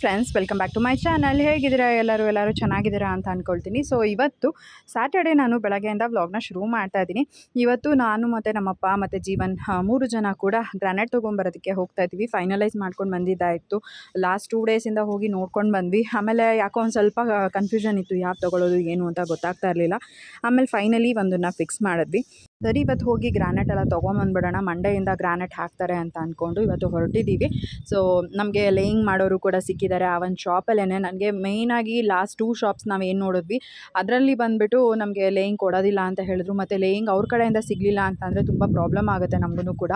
Friends welcome back to my channel ಹೇಗಿದ್ದೀರಾ ಎಲ್ಲರೂ? ಎಲ್ಲರೂ ಚೆನ್ನಾಗಿದ್ದೀರಾ ಅಂತ ಅಂದ್ಕೊಳ್ತೀನಿ ಸೊ ಇವತ್ತು ಸ್ಯಾಟರ್ಡೆ ನಾನು ಬೆಳಗ್ಗೆಯಿಂದ ವ್ಲಾಗ್ನ ಶುರು ಮಾಡ್ತಾ ಇದ್ದೀನಿ. ಇವತ್ತು ನಾನು ಮತ್ತು ನಮ್ಮಪ್ಪ ಮತ್ತು ಜೀವನ್ ಮೂರು ಜನ ಕೂಡ ಗ್ರಾನೈಟ್ ತೊಗೊಂಬರೋದಕ್ಕೆ ಹೋಗ್ತಾ ಇದ್ವಿ. ಫೈನಲೈಸ್ ಮಾಡ್ಕೊಂಡು ಬಂದಿದ್ದಾಯಿತು. ಲಾಸ್ಟ್ ಟೂ ಡೇಸಿಂದ ಹೋಗಿ ನೋಡ್ಕೊಂಡು ಬಂದ್ವಿ. ಆಮೇಲೆ ಯಾಕೋ ಒಂದು ಸ್ವಲ್ಪ ಕನ್ಫ್ಯೂಷನ್ ಇತ್ತು. ಯಾವ್ದು ತೊಗೊಳ್ಳೋದು ಏನು ಅಂತ ಗೊತ್ತಾಗ್ತಾ ಇರಲಿಲ್ಲ. ಆಮೇಲೆ ಫೈನಲಿ ಒಂದನ್ನು ಫಿಕ್ಸ್ ಮಾಡಿದ್ವಿ. ಸರಿ ಇವತ್ತು ಹೋಗಿ ಗ್ರಾನೈಟ್ ಎಲ್ಲ ತೊಗೊಂಬಂದ್ಬಿಡೋಣ, ಮಂಡೆಯಿಂದ ಗ್ರಾನೈಟ್ ಹಾಕ್ತಾರೆ ಅಂತ ಅಂದ್ಕೊಂಡು ಇವತ್ತು ಹೊರಟಿದ್ದೀವಿ ಸೊ ನಮಗೆ ಲೇಯಿಂಗ್ ಮಾಡೋರು ಕೂಡ ಸಿಕ್ಕಿದ್ದಾರೆ. ಆ ಒಂದು ಶಾಪಲ್ಲೇ ನನಗೆ ಮೇಯ್ನಾಗಿ ಲಾಸ್ಟ್ ಟೂ ಶಾಪ್ಸ್ ನಾವು ಏನು ನೋಡಿದ್ವಿ, ಅದರಲ್ಲಿ ಬಂದುಬಿಟ್ಟು ನಮಗೆ ಲೇಯಿಂಗ್ ಕೊಡೋದಿಲ್ಲ ಅಂತ ಹೇಳಿದ್ರು. ಮತ್ತು ಲೇಯಿಂಗ್ ಅವ್ರ ಕಡೆಯಿಂದ ಸಿಗಲಿಲ್ಲ ಅಂತಂದರೆ ತುಂಬ ಪ್ರಾಬ್ಲಮ್ ಆಗುತ್ತೆ ನಮಗೂ ಕೂಡ.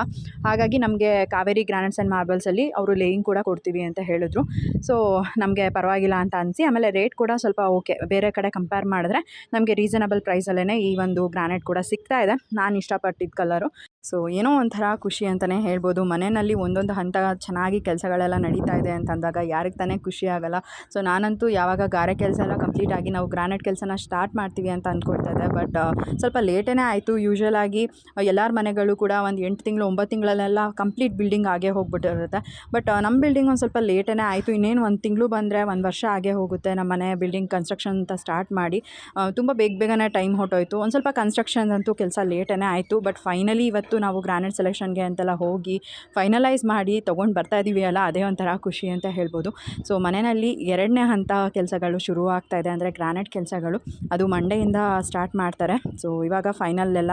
ಹಾಗಾಗಿ ನಮಗೆ ಕಾವೇರಿ ಗ್ರಾನೈಟ್ಸ್ ಆ್ಯಂಡ್ ಮಾರ್ಬಲ್ಸಲ್ಲಿ ಅವರು ಲೇಯಿಂಗ್ ಕೂಡ ಕೊಡ್ತೀವಿ ಅಂತ ಹೇಳಿದ್ರು. ಸೊ ನಮಗೆ ಪರವಾಗಿಲ್ಲ ಅಂತ ಅನಿಸಿ, ಆಮೇಲೆ ರೇಟ್ ಕೂಡ ಸ್ವಲ್ಪ ಓಕೆ ಬೇರೆ ಕಡೆ ಕಂಪೇರ್ ಮಾಡಿದ್ರೆ ನಮಗೆ ರೀಸನಬಲ್ ಪ್ರೈಸಲ್ಲೇ ಈ ಒಂದು ಗ್ರಾನೈಟ್ ಕೂಡ ಸಿಗ್ತಾ ಇದೆ. ನಾನು ಇಷ್ಟಪಟ್ಟಿದ್ದ ಕಲರು. ಸೊ, ಏನೋ ಒಂಥರ ಖುಷಿ ಅಂತಲೇ ಹೇಳ್ಬೋದು. ಮನೆಯಲ್ಲಿ ಒಂದೊಂದು ಹಂತ ಚೆನ್ನಾಗಿ ಕೆಲಸಗಳೆಲ್ಲ ನಡೀತಾ ಇದೆ ಅಂತಂದಾಗ ಯಾರಿಗೆ ತಾನೇ ಖುಷಿ ಆಗಲ್ಲ. ಸೊ, ನಾನಂತೂ ಯಾವಾಗ ಗಾರೆ ಕೆಲಸ ಎಲ್ಲ ಕಂಪ್ಲೀಟ್ ಆಗಿ ನಾವು ಗ್ರಾನೈಟ್ ಕೆಲಸನ ಸ್ಟಾರ್ಟ್ ಮಾಡ್ತೀವಿ ಅಂತ ಅಂದ್ಕೊಳ್ತಾ ಇದೆ. ಬಟ್ ಸ್ವಲ್ಪ ಲೇಟೇ ಆಯಿತು. ಯೂಶ್ವಲ್ ಆಗಿ ಎಲ್ಲರ ಮನೆಗಳು ಕೂಡ ಒಂದು ಎಂಟು ತಿಂಗಳು, ಒಂಬತ್ತು ತಿಂಗಳಲ್ಲೆಲ್ಲ ಕಂಪ್ಲೀಟ್ ಬಿಲ್ಡಿಂಗ್ ಆಗೇ ಹೋಗ್ಬಿಟ್ಟಿರುತ್ತೆ. ಬಟ್ ನಮ್ಮ ಬಿಲ್ಡಿಂಗ್ ಒಂದು ಸ್ವಲ್ಪ ಲೇಟೇ ಆಯಿತು. ಇನ್ನೇನು ಒಂದು ತಿಂಗಳು ಬಂದರೆ ಒಂದು ವರ್ಷ ಆಗೇ ಹೋಗುತ್ತೆ ನಮ್ಮ ಮನೆ ಬಿಲ್ಡಿಂಗ್ ಕನ್ಸ್ಟ್ರಕ್ಷನ್ ಅಂತ ಸ್ಟಾರ್ಟ್ ಮಾಡಿ. ತುಂಬ ಬೇಗ ಬೇಗನೆ ಟೈಮ್ ಹೊಟ್ಟೋಯ್ತು ಒಂದು ಸ್ವಲ್ಪ ಕನ್ಸ್ಟ್ರಕ್ಷನ್ ಅಂತೂ ಕೆಲಸ ಲೇಟೇ ಆಯಿತು. ಬಟ್ ಫೈನಲಿ ಇವತ್ತು ನಾವು ಗ್ರಾನೈಟ್ ಸೆಲೆಕ್ಷನ್ಗೆ ಅಂತೆಲ್ಲ ಹೋಗಿ ಫೈನಲೈಸ್ ಮಾಡಿ ತೊಗೊಂಡು ಬರ್ತಾ ಇದ್ದೀವಿ ಅಲ್ಲ, ಅದೇ ಒಂಥರ ಖುಷಿ ಅಂತ ಹೇಳ್ಬೋದು. ಸೊ ಮನೆಯಲ್ಲಿ ಎರಡನೇ ಹಂತ ಕೆಲಸಗಳು ಶುರು ಆಗ್ತಾ ಇದೆ ಅಂದರೆ ಗ್ರಾನೈಟ್ ಕೆಲಸಗಳು. ಅದು ಮಂಡೆಯಿಂದ ಸ್ಟಾರ್ಟ್ ಮಾಡ್ತಾರೆ. ಸೊ ಇವಾಗ ಫೈನಲ್ ಎಲ್ಲ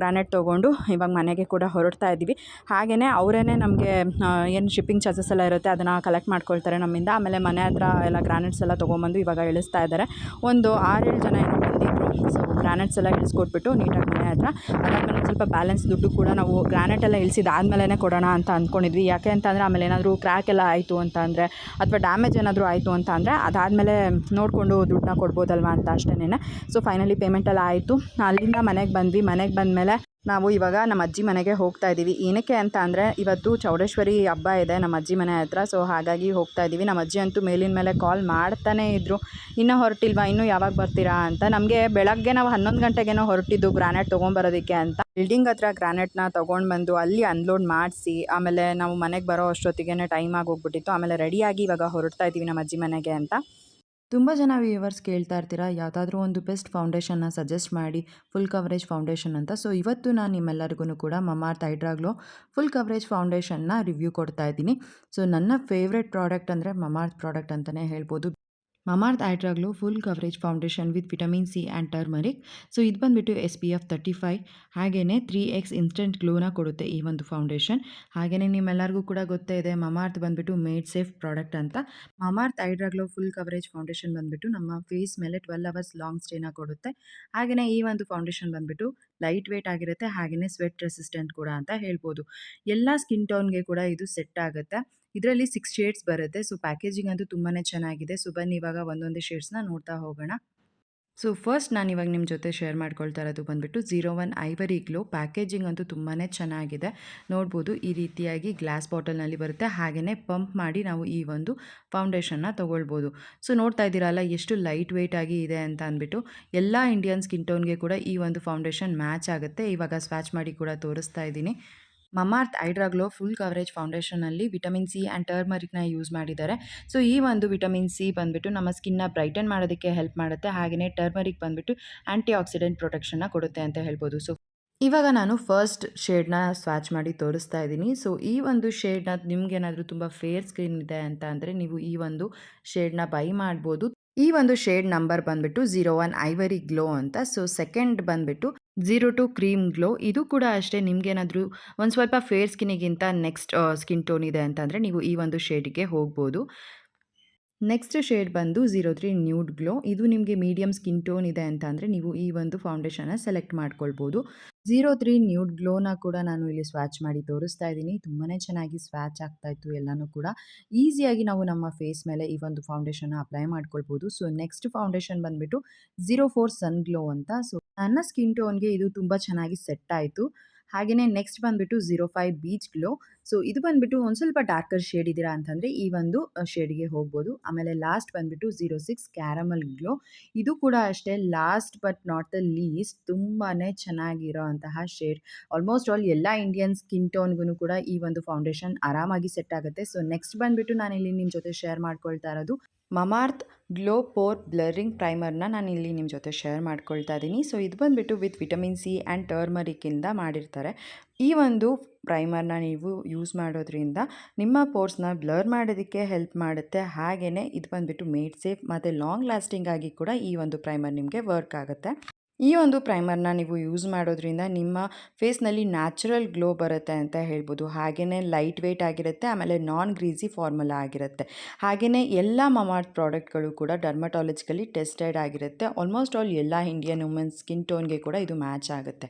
ಗ್ರಾನೈಟ್ ತೊಗೊಂಡು ಇವಾಗ ಮನೆಗೆ ಕೂಡ ಹೊರಡ್ತಾ ಇದ್ದೀವಿ ಹಾಗೆಯೇ ಅವರೇ ನಮಗೆ ಏನು ಶಿಪ್ಪಿಂಗ್ ಚಾರ್ಜಸ್ ಎಲ್ಲ ಇರುತ್ತೆ ಅದನ್ನು ಕಲೆಕ್ಟ್ ಮಾಡ್ಕೊಳ್ತಾರೆ ನಮ್ಮಿಂದ. ಆಮೇಲೆ ಮನೆ ಹತ್ರ ಎಲ್ಲ ಗ್ರಾನೈಟ್ಸ್ ಎಲ್ಲ ತೊಗೊಂಬಂದು ಇವಾಗ ಇಳಿಸ್ತಾ ಇದ್ದಾರೆ ಒಂದು ಆರೇಳು ಜನ ಏನೋ ಬಂದಿದ್ರು. ಸೊ ಗ್ರಾನೈಟ್ಸ್ ಎಲ್ಲ ಇಳಿಸ್ಕೊಟ್ಬಿಟ್ಟು ನೀಟಾಗಿ ಮನೆ ಹತ್ರ. ಅದಾದಮೇಲೆ ಸ್ವಲ್ಪ ಬ್ಯಾಲೆನ್ಸ್ ದುಡ್ಡು ಕೂಡ ನಾವು ಗ್ರಾನೈಟ್ ಎಲ್ಲ ಇಳಿಸಿದಾದ್ಮೇಲೆ ಕೊಡೋಣ ಅಂತ ಅಂದ್ಕೊಂಡಿದ್ವಿ ಯಾಕೆ ಅಂತಂದರೆ ಆಮೇಲೆ ಏನಾದರೂ ಕ್ರ್ಯಾಕ್ ಎಲ್ಲ ಆಯಿತು ಅಂತ ಅಂದರೆ, ಅಥವಾ ಡ್ಯಾಮೇಜ್ ಏನಾದರೂ ಆಯಿತು ಅಂತ ಅಂದರೆ ಅದಾದಮೇಲೆ ನೋಡಿಕೊಂಡು ದುಡ್ಡನ್ನ ಕೊಡ್ಬೋದಲ್ವಾ ಅಂತ ಅಷ್ಟೇನೆ ಸೊ ಫೈನಲಿ ಪೇಮೆಂಟ್ ಎಲ್ಲ ಆಯಿತು. ಅಲ್ಲಿಂದ ಮನೆಗೆ ಬಂದ್ವಿ. ಮನೆಗೆ ಬಂದಮೇಲೆ ನಾವು ಇವಾಗ ನಮ್ಮ ಅಜ್ಜಿ ಮನೆಗೆ ಹೋಗ್ತಾ ಇದ್ದೀವಿ. ಏನಕ್ಕೆ ಅಂತ ಅಂದರೆ, ಇವತ್ತು ಚೌಡೇಶ್ವರಿ ಹಬ್ಬ ಇದೆ ನಮ್ಮ ಅಜ್ಜಿ ಮನೆ ಹತ್ರ. ಸೊ ಹಾಗಾಗಿ ಹೋಗ್ತಾ ಇದ್ದೀವಿ. ನಮ್ಮ ಅಜ್ಜಿ ಅಂತೂ ಮೇಲಿನ ಮೇಲೆ ಕಾಲ್ ಮಾಡ್ತಾನೇ ಇದ್ದರು ಇನ್ನೂ ಹೊರಟಿಲ್ವಾ? ಇನ್ನೂ ಯಾವಾಗ ಬರ್ತೀರಾ ಅಂತ. ನಮಗೆ ಬೆಳಗ್ಗೆ ನಾವು ಹನ್ನೊಂದು ಗಂಟೆಗೇನೋ ಹೊರಟಿದ್ದು ಗ್ರಾನೈಟ್ ತೊಗೊಂಬರೋದಕ್ಕೆ ಅಂತ. ಬಿಲ್ಡಿಂಗ್ ಹತ್ರ ಗ್ರಾನೈಟ್ನ ತೊಗೊಂಡು ಬಂದು ಅಲ್ಲಿ ಅನ್ಲೋಡ್ ಮಾಡಿಸಿ, ಆಮೇಲೆ ನಾವು ಮನೆಗೆ ಬರೋ ಅಷ್ಟೊತ್ತಿಗೆ ಟೈಮ್ ಆಗಿ ಹೋಗ್ಬಿಟ್ಟಿತ್ತು. ಆಮೇಲೆ ರೆಡಿಯಾಗಿ ಇವಾಗ ಹೊರಡ್ತಾ ಇದ್ದೀವಿ ನಮ್ಮ ಅಜ್ಜಿ ಮನೆಗೆ ಅಂತ. ತುಂಬ ಜನ ವ್ಯೂವರ್ಸ್ ಕೇಳ್ತಾ ಇರ್ತೀರಾ, ಯಾವುದಾದ್ರೂ ಒಂದು ಬೆಸ್ಟ್ ಫೌಂಡೇಶನ್ನ ಸಜೆಸ್ಟ್ ಮಾಡಿ ಫುಲ್ ಕವರೇಜ್ ಫೌಂಡೇಶನ್ ಅಂತ. ಸೊ ಇವತ್ತು ನಾನು ನಿಮ್ಮೆಲ್ಲರಿಗೂ ಕೂಡ Mamaearth hydra glow full coverage ಫೌಂಡೇಶನ್ನ review ಕೊಡ್ತಾ ಇದ್ದೀನಿ. ಸೊ ನನ್ನ ಫೇವ್ರೆಟ್ ಪ್ರಾಡಕ್ಟ್ ಅಂದರೆ ಮಮಾರ್ತ್ ಪ್ರಾಡಕ್ಟ್ ಅಂತಲೇ ಹೇಳ್ಬೋದು. Mamaearth hydra glow full coverage foundation with vitamin C and turmeric so ಇದು ಬಂದುಬಿಟ್ಟು S P F thirty five ಹಾಗೆಯೇ ತ್ರೀ ಎಕ್ಸ್ ಇನ್ಸ್ಟೆಂಟ್ ಗ್ಲೋನ ಕೊಡುತ್ತೆ ಈ ಒಂದು ಫೌಂಡೇಶನ್ ಹಾಗೆಯೇ ನಿಮ್ಮೆಲ್ಲರಿಗೂ ಕೂಡ ಗೊತ್ತೇ ಇದೆ, ಮಮಾರ್ತ್ ಬಂದುಬಿಟ್ಟು ಮೇಡ್ ಸೇಫ್ ಪ್ರಾಡಕ್ಟ್ ಅಂತ. Mamaearth hydra glow full coverage foundation ಬಂದುಬಿಟ್ಟು ನಮ್ಮ ಫೇಸ್ ಮೇಲೆ ಟ್ವೆಲ್ ಅವರ್ಸ್ ಲಾಂಗ್ ಸ್ಟೇನ ಕೊಡುತ್ತೆ. ಹಾಗೆಯೇ ಈ ಒಂದು ಫೌಂಡೇಶನ್ ಬಂದುಬಿಟ್ಟು ಲೈಟ್ ವೇಟ್ ಆಗಿರುತ್ತೆ ಹಾಗೆಯೇ ಸ್ವೆಟ್ ರೆಸಿಸ್ಟೆಂಟ್ ಕೂಡ ಅಂತ ಹೇಳ್ಬೋದು. ಎಲ್ಲ ಸ್ಕಿನ್ ಟೋನ್ಗೆ ಕೂಡ ಇದು ಸೆಟ್ ಆಗುತ್ತೆ. ಇದರಲ್ಲಿ ಸಿಕ್ಸ್ ಶೇಡ್ಸ್ ಬರುತ್ತೆ. ಸೊ ಪ್ಯಾಕೇಜಿಂಗ್ ಅಂತೂ ತುಂಬಾ ಚೆನ್ನಾಗಿದೆ. ಸೊ ಬನ್ನಿ, ಇವಾಗ ಒಂದೊಂದೇ ಶೇಡ್ಸ್ನ ನೋಡ್ತಾ ಹೋಗೋಣ. ಸೊ ಫಸ್ಟ್ ನಾನು ಇವಾಗ ನಿಮ್ಮ ಜೊತೆ ಶೇರ್ ಮಾಡ್ಕೊಳ್ತಾ ಇರೋದು ಬಂದುಬಿಟ್ಟು zero one ivory glow packaging ಅಂತೂ ತುಂಬಾ ಚೆನ್ನಾಗಿದೆ. ನೋಡ್ಬೋದು ಈ ರೀತಿಯಾಗಿ ಗ್ಲಾಸ್ ಬಾಟಲ್ನಲ್ಲಿ ಬರುತ್ತೆ. ಹಾಗೆಯೇ ಪಂಪ್ ಮಾಡಿ ನಾವು ಈ ಒಂದು ಫೌಂಡೇಶನ್ನ ತೊಗೊಳ್ಬೋದು. ಸೊ ನೋಡ್ತಾ ಇದ್ದೀರಲ್ಲ, ಎಷ್ಟು ಲೈಟ್ ವೆಯ್ಟ್ ಆಗಿ ಇದೆ ಅಂತ ಅಂದ್ಬಿಟ್ಟು ಎಲ್ಲ ಇಂಡಿಯನ್ ಸ್ಕಿನ್ ಟೋನ್ಗೆ ಕೂಡ ಈ ಒಂದು ಫೌಂಡೇಶನ್ ಮ್ಯಾಚ್ ಆಗುತ್ತೆ. ಇವಾಗ ಸ್ವ್ಯಾಚ್ ಮಾಡಿ ಕೂಡ ತೋರಿಸ್ತಾ ಇದ್ದೀನಿ. Mamaearth hydra glow full coverage ಫೌಂಡೇಶನಲ್ಲಿ vitamin C and ಟರ್ಮರಿಕ್ನ ಯೂಸ್ ಮಾಡಿದ್ದಾರೆ. ಸೊ, ಈ ಒಂದು ವಿಟಮಿನ್ ಸಿ ಬಂದುಬಿಟ್ಟು ನಮ್ಮ ಸ್ಕಿನ್ನ ಬ್ರೈಟನ್ ಮಾಡೋದಕ್ಕೆ ಹೆಲ್ಪ್ ಮಾಡುತ್ತೆ. ಹಾಗೆಯೇ ಟರ್ಮರಿಕ್ ಬಂದುಬಿಟ್ಟು ಆ್ಯಂಟಿ ಆಕ್ಸಿಡೆಂಟ್ ಪ್ರೊಟೆಕ್ಷನ್ನ ಕೊಡುತ್ತೆ ಅಂತ ಹೇಳ್ಬೋದು. ಸೊ, ಇವಾಗ ನಾನು ಫಸ್ಟ್ ಶೇಡ್ನ ಸ್ವಾಚ್ ಮಾಡಿ ತೋರಿಸ್ತಾ ಇದ್ದೀನಿ. ಸೊ, ಈ ಒಂದು ಶೇಡ್ನ ನಿಮ್ಗೇನಾದರೂ ತುಂಬ ಫೇರ್ ಸ್ಕಿನ್ ಇದೆ ಅಂತ ಅಂದರೆ ನೀವು ಈ ಒಂದು ಶೇಡ್ನ ಬೈ ಮಾಡ್ಬೋದು. ಈ ಒಂದು ಶೇಡ್ ನಂಬರ್ ಬಂದ್ಬಿಟ್ಟು ಝೀರೋ ಒನ್ ಐವರಿ ಗ್ಲೋ ಅಂತ. ಸೊ ಸೆಕೆಂಡ್ ಬಂದ್ಬಿಟ್ಟು ಝೀರೋ ಟು ಕ್ರೀಮ್ ಗ್ಲೋ ಇದು ಕೂಡ ಅಷ್ಟೇ ನಿಮ್ಗೇನಾದರೂ ಒಂದು ಸ್ವಲ್ಪ ಫೇರ್ ಸ್ಕಿನ್ನಿಗಿಂತ ನೆಕ್ಸ್ಟ್ ಸ್ಕಿನ್ ಟೋನ್ ಇದೆ ಅಂತಂದರೆ ನೀವು ಈ ಒಂದು ಶೇಡಿಗೆ ಹೋಗ್ಬೋದು. ನೆಕ್ಸ್ಟ್ ಶೇಡ್ ಬಂದು ಝೀರೋ ತ್ರೀ ನ್ಯೂಡ್ ಗ್ಲೋ ಇದು ನಿಮಗೆ ಮೀಡಿಯಮ್ ಸ್ಕಿನ್ ಟೋನ್ ಇದೆ ಅಂತ ಅಂದರೆ ನೀವು ಈ ಒಂದು ಫೌಂಡೇಶನ್ನ ಸೆಲೆಕ್ಟ್ ಮಾಡ್ಕೊಳ್ಬೋದು. ಝೀರೋ ತ್ರೀ ನ್ಯೂಡ್ ಗ್ಲೋನ ಕೂಡ ನಾನು ಇಲ್ಲಿ ಸ್ವ್ಯಾಚ್ ಮಾಡಿ ತೋರಿಸ್ತಾ ಇದ್ದೀನಿ. ತುಂಬಾ ಚೆನ್ನಾಗಿ ಸ್ವ್ಯಾಚ್ ಆಗ್ತಾ ಇತ್ತು ಎಲ್ಲನೂ ಕೂಡ. ಈಸಿಯಾಗಿ ನಾವು ನಮ್ಮ ಫೇಸ್ ಮೇಲೆ ಈ ಒಂದು ಫೌಂಡೇಶನ್ನ ಅಪ್ಲೈ ಮಾಡ್ಕೊಳ್ಬೋದು. ಸೊ ನೆಕ್ಸ್ಟ್ ಫೌಂಡೇಶನ್ ಬಂದುಬಿಟ್ಟು ಝೀರೋ ಫೋರ್ ಸನ್ ಗ್ಲೋ ಅಂತ. ಸೊ ನನ್ನ ಸ್ಕಿನ್ ಟೋನ್ಗೆ ಇದು ತುಂಬ ಚೆನ್ನಾಗಿ ಸೆಟ್ ಆಯಿತು. ಹಾಗೆಯೇ ನೆಕ್ಸ್ಟ್ ಬಂದುಬಿಟ್ಟು zero five beach glow so ಇದು ಬಂದುಬಿಟ್ಟು ಒಂದು ಸ್ವಲ್ಪ ಡಾರ್ಕರ್ ಶೇಡ್ ಇದ್ದೀರಾ ಅಂತಂದರೆ ಈ ಒಂದು ಶೇಡ್ಗೆ ಹೋಗ್ಬೋದು. ಆಮೇಲೆ ಲಾಸ್ಟ್ ಬಂದುಬಿಟ್ಟು ಝೀರೋ ಸಿಕ್ಸ್ ಕ್ಯಾರಮಲ್ ಗ್ಲೋ ಇದು ಕೂಡ ಅಷ್ಟೇ last but not the least ತುಂಬಾ ಚೆನ್ನಾಗಿರೋ ಅಂತಹ ಶೇಡ್ ಆಲ್ಮೋಸ್ಟ್ ಆಲ್ ಎಲ್ಲ ಇಂಡಿಯನ್ ಸ್ಕಿನ್ ಟೋನ್ಗೂ ಕೂಡ ಈ ಒಂದು ಫೌಂಡೇಶನ್ ಆರಾಮಾಗಿ ಸೆಟ್ ಆಗುತ್ತೆ. ಸೊ ನೆಕ್ಸ್ಟ್ ಬಂದುಬಿಟ್ಟು ಇಲ್ಲಿ ನಿಮ್ಮ ಜೊತೆ ಶೇರ್ ಮಾಡ್ಕೊಳ್ತಾ ಇರೋದು. ಮಮಾರ್ತ್ ಗ್ಲೋ ಪೋರ್ ಬ್ಲರಿಂಗ್ ಪ್ರೈಮರ್ನ ನಾನು ಇಲ್ಲಿ ನಿಮ್ಮ ಜೊತೆ ಶೇರ್ ಮಾಡ್ಕೊಳ್ತಾ ಇದ್ದೀನಿ ಸೊ, ಇದು ಬಂದುಬಿಟ್ಟು ವಿತ್ ವಿಟಮಿನ್ ಸಿ ಆ್ಯಂಡ್ ಟರ್ಮರಿಕ್ಕಿಂದ ಮಾಡಿರ್ತಾರೆ. ಈ ಒಂದು ಪ್ರೈಮರ್ನ ನೀವು ಯೂಸ್ ಮಾಡೋದ್ರಿಂದ ನಿಮ್ಮ ಪೋರ್ಸ್ನ ಬ್ಲರ್ ಮಾಡೋದಕ್ಕೆ ಹೆಲ್ಪ್ ಮಾಡುತ್ತೆ. ಹಾಗೆಯೇ ಇದು ಬಂದುಬಿಟ್ಟು ಮೇಡ್ ಸೇಫ್ ಮತ್ತು ಲಾಂಗ್ ಲಾಸ್ಟಿಂಗ್ ಆಗಿ ಕೂಡ ಈ ಒಂದು ಪ್ರೈಮರ್ ನಿಮಗೆ ವರ್ಕ್ ಆಗುತ್ತೆ. ಈ ಒಂದು ಪ್ರೈಮರ್ನ ನೀವು ಯೂಸ್ ಮಾಡೋದ್ರಿಂದ ನಿಮ್ಮ ಫೇಸ್ನಲ್ಲಿ ನ್ಯಾಚುರಲ್ ಗ್ಲೋ ಬರುತ್ತೆ ಅಂತ ಹೇಳ್ಬೋದು. ಹಾಗೆಯೇ ಲೈಟ್ ವೆಯ್ಟ್ ಆಗಿರುತ್ತೆ, ಆಮೇಲೆ ನಾನ್ ಗ್ರೀಸಿ ಫಾರ್ಮುಲಾ ಆಗಿರುತ್ತೆ. ಹಾಗೆಯೇ ಎಲ್ಲ ಮಮಾರ್ಟ್ ಪ್ರಾಡಕ್ಟ್ಗಳು ಕೂಡ ಡರ್ಮಟಾಲಜಿಕಲಿ ಟೆಸ್ಟೆಡ್ ಆಗಿರುತ್ತೆ. ಆಲ್ಮೋಸ್ಟ್ ಆಲ್ ಎಲ್ಲ ಇಂಡಿಯನ್ ವುಮೆನ್ಸ್ ಸ್ಕಿನ್ ಟೋನ್ಗೆ ಕೂಡ ಇದು ಮ್ಯಾಚ್ ಆಗುತ್ತೆ.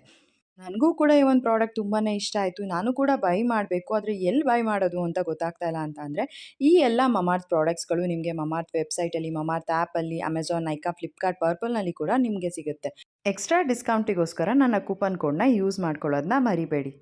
ನನಗೂ ಕೂಡ ಈ ಒಂದು ಪ್ರಾಡಕ್ಟ್ ತುಂಬಾ ಇಷ್ಟ ಆಯಿತು. ನಾನು ಕೂಡ ಬೈ ಮಾಡಬೇಕು. ಆದರೆ ಎಲ್ಲಿ ಬೈ ಮಾಡೋದು ಅಂತ ಗೊತ್ತಾಗ್ತಾ ಇಲ್ಲ ಅಂತ ಅಂದರೆ, ಈ ಎಲ್ಲ ಮಮಾರ್ತ್ ಪ್ರಾಡಕ್ಟ್ಸ್ಗಳು ನಿಮಗೆ ಮಮಾರ್ತ್ ವೆಬ್ಸೈಟಲ್ಲಿ ಮಮಾರ್ತ್ ಆ್ಯಪಲ್ಲಿ ಅಮೆಝಾನ್ ನೈಕಾ, ಫ್ಲಿಪ್ಕಾರ್ಟ್ ಪರ್ಪಲ್ನಲ್ಲಿ ಕೂಡ ನಿಮಗೆ ಸಿಗುತ್ತೆ. ಎಕ್ಸ್ಟ್ರಾ ಡಿಸ್ಕೌಂಟಿಗೋಸ್ಕರ ನನ್ನ ಕೂಪನ್ ಕೋಡ್ನ ಯೂಸ್ ಮಾಡ್ಕೊಳ್ಳೋದನ್ನ ಮರಿಬೇಡಿ.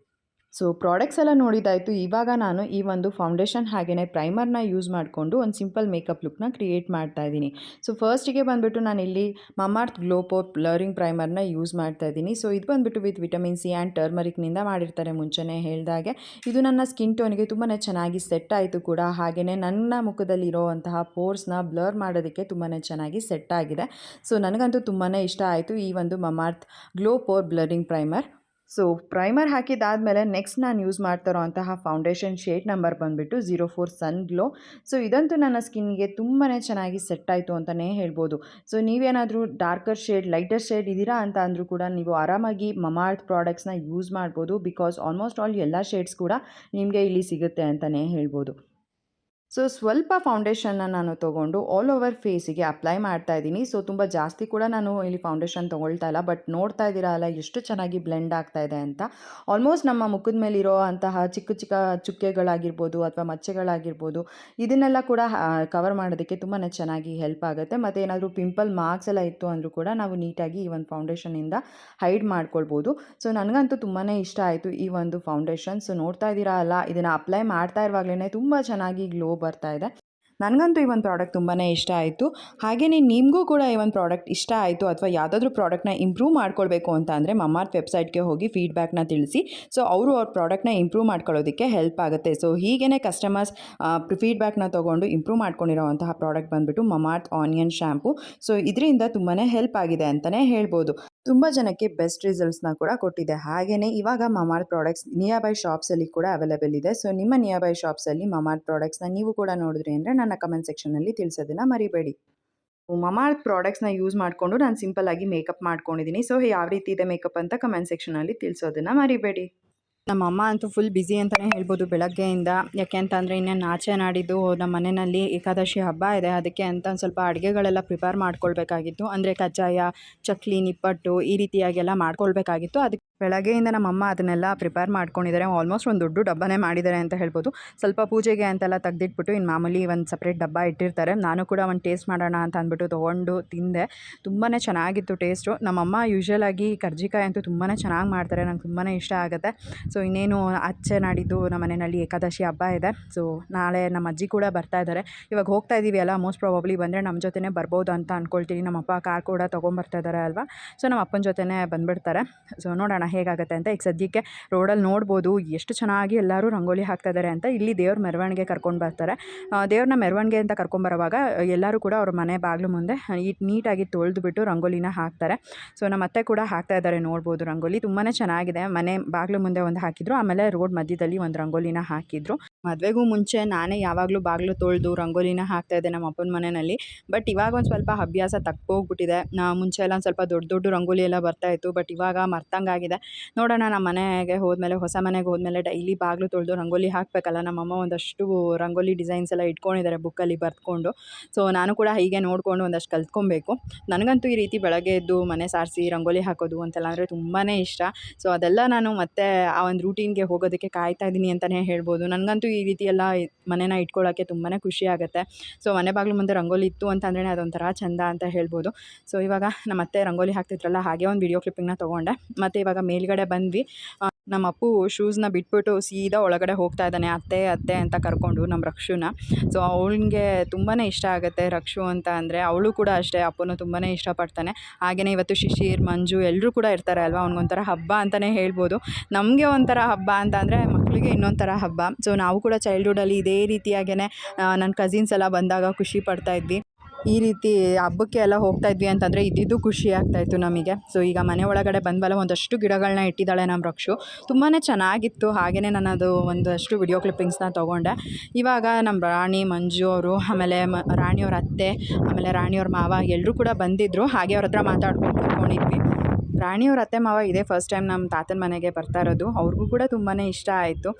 ಸೊ ಪ್ರಾಡಕ್ಟ್ಸ್ ಎಲ್ಲ ನೋಡಿದಾಯಿತು. ಇವಾಗ ನಾನು ಈ ಒಂದು ಫೌಂಡೇಶನ್ ಹಾಗೆಯೇ ಪ್ರೈಮರ್ನ ಯೂಸ್ ಮಾಡಿಕೊಂಡು ಒಂದು ಸಿಂಪಲ್ ಮೇಕಪ್ ಲುಕ್ನ ಕ್ರಿಯೇಟ್ ಮಾಡ್ತಾ ಇದ್ದೀನಿ. ಸೊ ಫಸ್ಟಿಗೆ ಬಂದುಬಿಟ್ಟು ಇಲ್ಲಿ ಮಮಾರ್ತ್ ಗ್ಲೋ ಪೋರ್ ಬ್ಲರಿಂಗ್ ಪ್ರೈಮರ್ನ ಯೂಸ್ ಮಾಡ್ತಾ ಇದ್ದೀನಿ. ಸೊ ಇದು ಬಂದುಬಿಟ್ಟು ವಿತ್ ವಿಟಮಿನ್ ಸಿ ಆ್ಯಂಡ್ ಟರ್ಮರಿಕ್ನಿಂದ ಮಾಡಿರ್ತಾರೆ ಮುಂಚೆನೇ ಹೇಳಿದಾಗೆ. ಇದು ನನ್ನ ಸ್ಕಿನ್ ಟೋನ್ಗೆ ತುಂಬಾ ಚೆನ್ನಾಗಿ ಸೆಟ್ ಆಯಿತು ಕೂಡ. ಹಾಗೆಯೇ ನನ್ನ ಮುಖದಲ್ಲಿರೋವಂತಹ ಪೋರ್ಸ್ನ ಬ್ಲರ್ ಮಾಡೋದಕ್ಕೆ ತುಂಬಾ ಚೆನ್ನಾಗಿ ಸೆಟ್ ಆಗಿದೆ. ಸೊ ನನಗಂತೂ ತುಂಬಾ ಇಷ್ಟ ಆಯಿತು ಈ ಒಂದು Mamaearth glow pore blurring primer so primer ಹಾಕಿದ್ದಾದಮೇಲೆ next ನಾನು ಯೂಸ್ ಮಾಡ್ತಾರೋ ಅಂತಹ ಫೌಂಡೇಶನ್ ಶೇಡ್ ನಂಬರ್ ಬಂದುಬಿಟ್ಟು zero four sun glow so ಇದಂತೂ ನನ್ನ ಸ್ಕಿನ್ಗೆ ತುಂಬಾ ಚೆನ್ನಾಗಿ ಸೆಟ್ ಆಯಿತು ಅಂತಲೇ ಹೇಳ್ಬೋದು. ಸೊ ನೀವೇನಾದರೂ ಡಾರ್ಕರ್ ಶೇಡ್ ಲೈಟರ್ ಶೇಡ್ ಇದ್ದೀರಾ ಅಂತ ಅಂದರೂ ಕೂಡ ನೀವು ಆರಾಮಾಗಿ ಮಮಾರ್ತ್ ಪ್ರಾಡಕ್ಟ್ಸ್ನ ಯೂಸ್ ಮಾಡ್ಬೋದು ಬಿಕಾಸ್ ಆಲ್ಮೋಸ್ಟ್ ಆಲ್ ಎಲ್ಲ ಶೇಡ್ಸ್ ಕೂಡ ನಿಮಗೆ ಇಲ್ಲಿ ಸಿಗುತ್ತೆ ಅಂತಲೇ ಹೇಳ್ಬೋದು. ಸೊ ಸ್ವಲ್ಪ ಫೌಂಡೇಶನ್ನ ನಾನು ತೊಗೊಂಡು ಆಲ್ ಓವರ್ ಫೇಸಿಗೆ ಅಪ್ಲೈ ಮಾಡ್ತಾ ಇದ್ದೀನಿ. ಸೊ ತುಂಬ ಜಾಸ್ತಿ ಕೂಡ ನಾನು ಇಲ್ಲಿ ಫೌಂಡೇಶನ್ ತೊಗೊಳ್ತಾ ಇಲ್ಲ ಬಟ್ ನೋಡ್ತಾ ಇದ್ದೀರಾ ಅಲ್ಲ ಎಷ್ಟು ಚೆನ್ನಾಗಿ ಬ್ಲೆಂಡ್ ಆಗ್ತಾ ಇದೆ ಅಂತ. ಆಲ್ಮೋಸ್ಟ್ ನಮ್ಮ ಮುಖದ ಮೇಲಿರೋ ಅಂತಹ ಚಿಕ್ಕ ಚಿಕ್ಕ ಚುಕ್ಕೆಗಳಾಗಿರ್ಬೋದು ಅಥವಾ ಮಚ್ಚೆಗಳಾಗಿರ್ಬೋದು, ಇದನ್ನೆಲ್ಲ ಕೂಡ ಕವರ್ ಮಾಡೋದಕ್ಕೆ ತುಂಬಾ ಚೆನ್ನಾಗಿ ಹೆಲ್ಪ್ ಆಗುತ್ತೆ. ಮತ್ತು ಏನಾದರೂ ಪಿಂಪಲ್ ಮಾರ್ಕ್ಸ್ ಎಲ್ಲ ಇತ್ತು ಅಂದರೂ ಕೂಡ ನಾವು ನೀಟಾಗಿ ಈ ಒಂದು ಫೌಂಡೇಶನಿಂದ ಹೈಡ್ ಮಾಡ್ಕೊಳ್ಬೋದು. ಸೊ ನನಗಂತೂ ತುಂಬಾ ಇಷ್ಟ ಆಯಿತು ಈ ಒಂದು ಫೌಂಡೇಶನ್ ಸೊ ನೋಡ್ತಾ ಇದ್ದೀರಾ ಅಲ್ಲ, ಇದನ್ನು ಅಪ್ಲೈ ಮಾಡ್ತಾ ಇರುವಾಗಲೇ ತುಂಬ ಚೆನ್ನಾಗಿ ಗ್ಲೋ ಬರ್ತಾ ಇದೆ. ನನಗಂತೂ ಈ ಒಂದು ಪ್ರಾಡಕ್ಟ್ ತುಂಬಾ ಇಷ್ಟ ಆಯಿತು. ಹಾಗೆಯೇ ನಿಮಗೂ ಕೂಡ ಈ ಒಂದು ಪ್ರಾಡಕ್ಟ್ ಇಷ್ಟ ಆಯಿತು ಅಥವಾ ಯಾವುದಾದ್ರೂ ಪ್ರಾಡಕ್ಟ್ನ ಇಂಪ್ರೂವ್ ಮಾಡ್ಕೊಳ್ಬೇಕು ಅಂತ ಅಂದರೆ ಮಮಾರ್ತ್ ವೆಬ್ಸೈಟ್ಗೆ ಹೋಗಿ ಫೀಡ್ಬ್ಯಾಕ್ನ ತಿಳಿಸಿ. ಸೊ, ಅವರು ಅವ್ರ ಪ್ರಾಡಕ್ಟ್ನ ಇಂಪ್ರೂವ್ ಮಾಡ್ಕೊಳ್ಳೋದಕ್ಕೆ ಹೆಲ್ಪ್ ಆಗುತ್ತೆ. ಸೊ ಹೀಗೇ ಕಸ್ಟಮರ್ಸ್ ಫೀಡ್ಬ್ಯಾಕ್ನ ತೊಗೊಂಡು ಇಂಪ್ರೂವ್ ಮಾಡ್ಕೊಂಡಿರೋವಂತಹ ಪ್ರಾಡಕ್ಟ್ ಬಂದುಬಿಟ್ಟು ಮಮಾರ್ತ್ ಆನಿಯನ್ ಶ್ಯಾಂಪು. ಸೊ, ಇದರಿಂದ ತುಂಬಾ ಹೆಲ್ಪ್ ಆಗಿದೆ ಅಂತಲೇ ಹೇಳ್ಬೋದು. ತುಂಬ ಜನಕ್ಕೆ ಬೆಸ್ಟ್ ರಿಸಲ್ಟ್ಸ್ನ ಕೂಡ ಕೊಟ್ಟಿದೆ. ಹಾಗೆಯೇ ಇವಾಗ ಮಮಾರ್ ಪ್ರಾಡಕ್ಟ್ಸ್ ನಿಯರ್ ಬೈ ಶಾಪ್ಸಲ್ಲಿ ಕೂಡ ಅವೈಲೇಬಲ್ ಇದೆ. ಸೊ, ನಿಮ್ಮ ನಿಯರ್ ಬೈ ಶಾಪ್ಸಲ್ಲಿ ಮಮಾರ್ತ್ ಪ್ರಾಡಕ್ಟ್ಸ್ನ ನೀವು ಕೂಡ ನೋಡಿದ್ರಿ ಅಂದರೆ ನನ್ನ ಕಮೆಂಟ್ ಸೆಕ್ಷನ್ನಲ್ಲಿ ತಿಳಿಸೋದನ್ನು ಮರಿಬೇಡಿ. ಮಮಾರ್ತ್ ಪ್ರಾಡಕ್ಟ್ಸ್ನ ಯೂಸ್ ಮಾಡಿಕೊಂಡು ನಾನು ಸಿಂಪಲ್ಲಾಗಿ ಮೇಕಪ್ ಮಾಡ್ಕೊಂಡಿದ್ದೀನಿ ಸೊ ಯಾವ ರೀತಿ ಇದೆ ಮೇಕಪ್ ಅಂತ ಕಮೆಂಟ್ ಸೆಕ್ಷನಲ್ಲಿ ತಿಳಿಸೋದನ್ನು ಮರಿಬೇಡಿ. ನಮ್ಮ ಅಮ್ಮ ಅಂತೂ ಫುಲ್ ಬ್ಯುಸಿ ಅಂತಲೇ ಹೇಳ್ಬೋದು ಬೆಳಗ್ಗೆಯಿಂದ. ಯಾಕೆ ಅಂತಂದರೆ ಇನ್ನೇನು ಆಚೆ ನಾಡಿದ್ದು ನಮ್ಮ ಮನೆಯಲ್ಲಿ ಏಕಾದಶಿ ಹಬ್ಬ ಇದೆ. ಅದಕ್ಕೆ ಅಂತ ಒಂದು ಸ್ವಲ್ಪ ಅಡುಗೆಗಳೆಲ್ಲ ಪ್ರಿಪೇರ್ ಮಾಡ್ಕೊಳ್ಬೇಕಾಗಿತ್ತು. ಅಂದರೆ ಕಜ್ಜಾಯ, ಚಕ್ಲಿ, ನಿಪ್ಪಟ್ಟು ಈ ರೀತಿಯಾಗೆಲ್ಲ ಮಾಡ್ಕೊಳ್ಬೇಕಾಗಿತ್ತು. ಅದಕ್ಕೆ ಬೆಳಗ್ಗೆಯಿಂದ ನಮ್ಮ ಅಮ್ಮ ಅದನ್ನೆಲ್ಲ ಪ್ರಿಪೇರ್ ಮಾಡ್ಕೊಂಡಿದ್ದಾರೆ. ಆಲ್ಮೋಸ್ಟ್ ಒಂದು ದೊಡ್ಡ ಡಬ್ಬನೇ ಮಾಡಿದ್ದಾರೆ ಅಂತ ಹೇಳ್ಬೋದು. ಸ್ವಲ್ಪ ಪೂಜೆಗೆ ಅಂತೆಲ್ಲ ತೆಗೆದಿಟ್ಬಿಟ್ಟು ಇನ್ನು ಮಾಮೂಲಿ ಒಂದು ಸಪ್ರೇಟ್ ಡಬ್ಬ ಇಟ್ಟಿರ್ತಾರೆ. ನಾನು ಕೂಡ ಒಂದು ಟೇಸ್ಟ್ ಮಾಡೋಣ ಅಂತ ಅಂದ್ಬಿಟ್ಟು ತೊಗೊಂಡು ತಿಂದೆ. ತುಂಬಾ ಚೆನ್ನಾಗಿತ್ತು ಟೇಸ್ಟು ನಮ್ಮಮ್ಮ ಯೂಶ್ವಲಾಗಿ ಕರ್ಜಿಕಾಯಿ ಅಂತೂ ತುಂಬಾ ಚೆನ್ನಾಗಿ ಮಾಡ್ತಾರೆ. ನಂಗೆ ತುಂಬಾ ಇಷ್ಟ ಆಗುತ್ತೆ. ಸೊ ಇನ್ನೇನು ಅಚ್ಚೆ ನಾಡಿದ್ದು ನಮ್ಮ ಮನೆಯಲ್ಲಿ ಏಕಾದಶಿ ಹಬ್ಬ ಇದೆ. ಸೊ ನಾಳೆ ನಮ್ಮ ಅಜ್ಜಿ ಕೂಡ ಬರ್ತಾ ಇದ್ದಾರೆ. ಇವಾಗ ಹೋಗ್ತಾ ಇದ್ದೀವಿ ಅಲ್ಲ ಮೋಸ್ಟ್ ಪ್ರಾಬಬ್ಲಿ ಬಂದರೆ ನಮ್ಮ ಜೊತೆನೇ ಬರ್ಬೋದು ಅಂತ ಅಂದ್ಕೊಳ್ತೀನಿ ನಮ್ಮ ಅಪ್ಪ ಕಾರ್ ಕೂಡ ತೊಗೊಂಬರ್ತಾ ಇದ್ದಾರೆ ಅಲ್ವಾ? ಸೊ ನಮ್ಮ ಅಪ್ಪನ ಜೊತೆನೇ ಬಂದುಬಿಡ್ತಾರೆ. ಸೊ ನೋಡೋಣ ಹೇಗಾಗುತ್ತೆ ಅಂತ. ಈಗ ಸದ್ಯಕ್ಕೆ ರೋಡಲ್ಲಿ ನೋಡ್ಬೋದು, ಎಷ್ಟು ಚೆನ್ನಾಗಿ ಎಲ್ಲರೂ ರಂಗೋಲಿ ಹಾಕ್ತಾ ಇದ್ದಾರೆ ಅಂತ ಇಲ್ಲಿ ದೇವ್ರ ಮೆರವಣಿಗೆ ಕರ್ಕೊಂಡು ಬರ್ತಾರೆ. ದೇವ್ರನ್ನ ಮೆರವಣಿಗೆ ಅಂತ ಕರ್ಕೊಂಬರೋವಾಗ ಎಲ್ಲರೂ ಕೂಡ ಅವ್ರ ಮನೆ ಬಾಗಿಲು ಮುಂದೆ ನೀಟಾಗಿ ತೊಳೆದುಬಿಟ್ಟು ರಂಗೋಲಿನ ಹಾಕ್ತಾರೆ. ಸೊ ನಮ್ಮ ಅತ್ತೆ ಕೂಡ ಹಾಕ್ತಾ ಇದ್ದಾರೆ ನೋಡ್ಬೋದು ರಂಗೋಲಿ. ತುಂಬಾ ಚೆನ್ನಾಗಿದೆ. ಮನೆ ಬಾಗಿಲು ಮುಂದೆ ಒಂದು ಹಾಕಿದ್ರು. ಆಮೇಲೆ ರೋಡ್ ಮಧ್ಯದಲ್ಲಿ ಒಂದು ರಂಗೋಲಿನ ಹಾಕಿದ್ರು. ಮದುವೆಗೂ ಮುಂಚೆ ನಾನೇ ಯಾವಾಗಲೂ ಬಾಗಿಲು ತೊಳೆದು ರಂಗೋಲಿನ ಹಾಕ್ತಾ ಇದ್ದೆ ನಮ್ಮ ಅಪ್ಪನ ಮನೆಯಲ್ಲಿ. ಬಟ್ ಇವಾಗ ಒಂದು ಸ್ವಲ್ಪ ಅಭ್ಯಾಸ ತಪ್ಪೋಗ್ಬಿಟ್ಟಿದೆ. ನಾ ಮುಂಚೆ ಎಲ್ಲ ಒಂದು ಸ್ವಲ್ಪ ದೊಡ್ಡ ದೊಡ್ಡ ರಂಗೋಲಿ ಎಲ್ಲ ಬರ್ತಾಯಿತ್ತು ಬಟ್ ಇವಾಗ ಮರ್ತಂಗಾಗಿದೆ. ನೋಡೋಣ ನಮ್ಮ ಮನೆಗೆ ಹೋದ್ಮೇಲೆ, ಹೊಸ ಮನೆಗೆ ಹೋದ್ಮೇಲೆ ಡೈಲಿ ಬಾಗಿಲು ತೊಳೆದು ರಂಗೋಲಿ ಹಾಕಬೇಕಲ್ಲ. ನಮ್ಮಮ್ಮ ಒಂದಷ್ಟು ರಂಗೋಲಿ ಡಿಸೈನ್ಸ್ ಎಲ್ಲ ಇಟ್ಕೊಂಡಿದ್ದಾರೆ ಬುಕ್ಕಲ್ಲಿ ಬರ್ತ್ಕೊಂಡು ಸೊ, ನಾನು ಕೂಡ ಹೀಗೆ ನೋಡಿಕೊಂಡು ಒಂದಷ್ಟು ಕಲ್ತ್ಕೊಬೇಕು. ನನಗಂತೂ ಈ ರೀತಿ ಬೆಳಗ್ಗೆ ಎದ್ದು ಮನೆ ಸಾರಿಸಿ ರಂಗೋಲಿ ಹಾಕೋದು ಅಂತೆಲ್ಲ ಅಂದರೆ ತುಂಬಾ ಇಷ್ಟ. ಸೊ, ಅದೆಲ್ಲ ನಾನು ಮತ್ತೆ ಆ ರೂಟೀನ್ಗೆ ಹೋಗೋದಕ್ಕೆ ಕಾಯ್ತಾ ಇದ್ದೀನಿ ಅಂತಲೇ ಹೇಳ್ಬೋದು. ನನಗಂತೂ ಈ ರೀತಿ ಎಲ್ಲ ಮನೇನ ಇಟ್ಕೊಳ್ಳೋಕ್ಕೆ ತುಂಬಾ ಖುಷಿ ಆಗುತ್ತೆ. ಸೊ, ಮನೆ ಬಾಗಿಲು ಮುಂದೆ ರಂಗೋಲಿ ಇತ್ತು ಅಂತಂದ್ರೆ ಅದೊಂಥರ ಚಂದ ಅಂತ ಹೇಳ್ಬೋದು. ಸೊ, ಇವಾಗ ನಮ್ಮ ಅತ್ತೆ ರಂಗೋಲಿ ಹಾಕ್ತಿದ್ರಲ್ಲ, ಹಾಗೆ ಒಂದು ವಿಡಿಯೋ ಕ್ಲಿಪ್ಪಿಂಗ್ನ ತೊಗೊಂಡೆ. ಮತ್ತು ಇವಾಗ ಮೇಲ್ಗಡೆ ಬಂದ್ವಿ. ನಮ್ಮ ಅಪ್ಪು ಶೂಸ್ನ ಬಿಟ್ಬಿಟ್ಟು ಸೀದಾ ಒಳಗಡೆ ಹೋಗ್ತಾ ಇದ್ದಾನೆ, ಅತ್ತೆ ಅತ್ತೆ ಅಂತ ಕರ್ಕೊಂಡು ನಮ್ಮ ರಕ್ಷುನ. ಸೊ ಅವಳಿಗೆ ತುಂಬಾ ಇಷ್ಟ ಆಗುತ್ತೆ ರಕ್ಷು ಅಂತ ಅಂದರೆ, ಅವಳು ಕೂಡ ಅಷ್ಟೇ, ಅಪ್ಪನು ತುಂಬಾ ಇಷ್ಟಪಡ್ತಾನೆ. ಹಾಗೆಯೇ ಇವತ್ತು ಶಿಶಿರ್, ಮಂಜು ಎಲ್ಲರೂ ಕೂಡ ಇರ್ತಾರೆ ಅಲ್ವಾ? ಅವ್ನಿಗೊಂಥರ ಹಬ್ಬ ಅಂತಲೇ ಹೇಳ್ಬೋದು. ನಮಗೆ ಒಂಥರ ಹಬ್ಬ ಅಂತ ಅಂದರೆ ಮಕ್ಕಳಿಗೆ ಇನ್ನೊಂಥರ ಹಬ್ಬ. ಸೊ ನಾವು ಕೂಡ ಚೈಲ್ಡ್ಹುಡಲ್ಲಿ ಇದೇ ರೀತಿಯಾಗೇ ನನ್ನ ಕಸಿನ್ಸ್ ಎಲ್ಲ ಬಂದಾಗ ಖುಷಿ ಪಡ್ತಾ ಇದ್ವಿ. ಈ ರೀತಿ ಹಬ್ಬಕ್ಕೆ ಎಲ್ಲ ಹೋಗ್ತಾ ಇದ್ವಿ ಅಂತಂದರೆ ಇದ್ದಿದ್ದು ಖುಷಿ ಆಗ್ತಾಯಿತ್ತು ನಮಗೆ. ಸೊ ಈಗ ಮನೆ ಒಳಗಡೆ ಬಂದ್ಮೇಲೆ ಒಂದಷ್ಟು ಗಿಡಗಳನ್ನ ಇಟ್ಟಿದ್ದಾಳೆ ನಮ್ಮ ರಕ್ಷು. ತುಂಬಾ ಚೆನ್ನಾಗಿತ್ತು ಹಾಗೆಯೇ ನಾನು ಅದು ಒಂದಷ್ಟು ವಿಡಿಯೋ ಕ್ಲಿಪ್ಪಿಂಗ್ಸ್ನ ತೊಗೊಂಡೆ. ಇವಾಗ ನಮ್ಮ ರಾಣಿ ಮಂಜು ಅವರು, ಆಮೇಲೆ ಮ, ರಾಣಿಯವ್ರ ಅತ್ತೆ, ಆಮೇಲೆ ರಾಣಿಯವ್ರ ಮಾವ ಎಲ್ಲರೂ ಕೂಡ ಬಂದಿದ್ದರು ಹಾಗೆ ಅವ್ರ ಹತ್ರ ಮಾತಾಡ್ಕೊಂಡು ಕೂತ್ಕೊಂಡಿದ್ವಿ. ರಾಣಿಯವ್ರ ಅತ್ತೆ ಮಾವ ಇದೇ ಫಸ್ಟ್ ಟೈಮ್ ನಮ್ಮ ತಾತನ ಮನೆಗೆ ಬರ್ತಾ ಇರೋದು. ಅವ್ರಿಗೂ ಕೂಡ ತುಂಬಾ ಇಷ್ಟ ಆಯಿತು.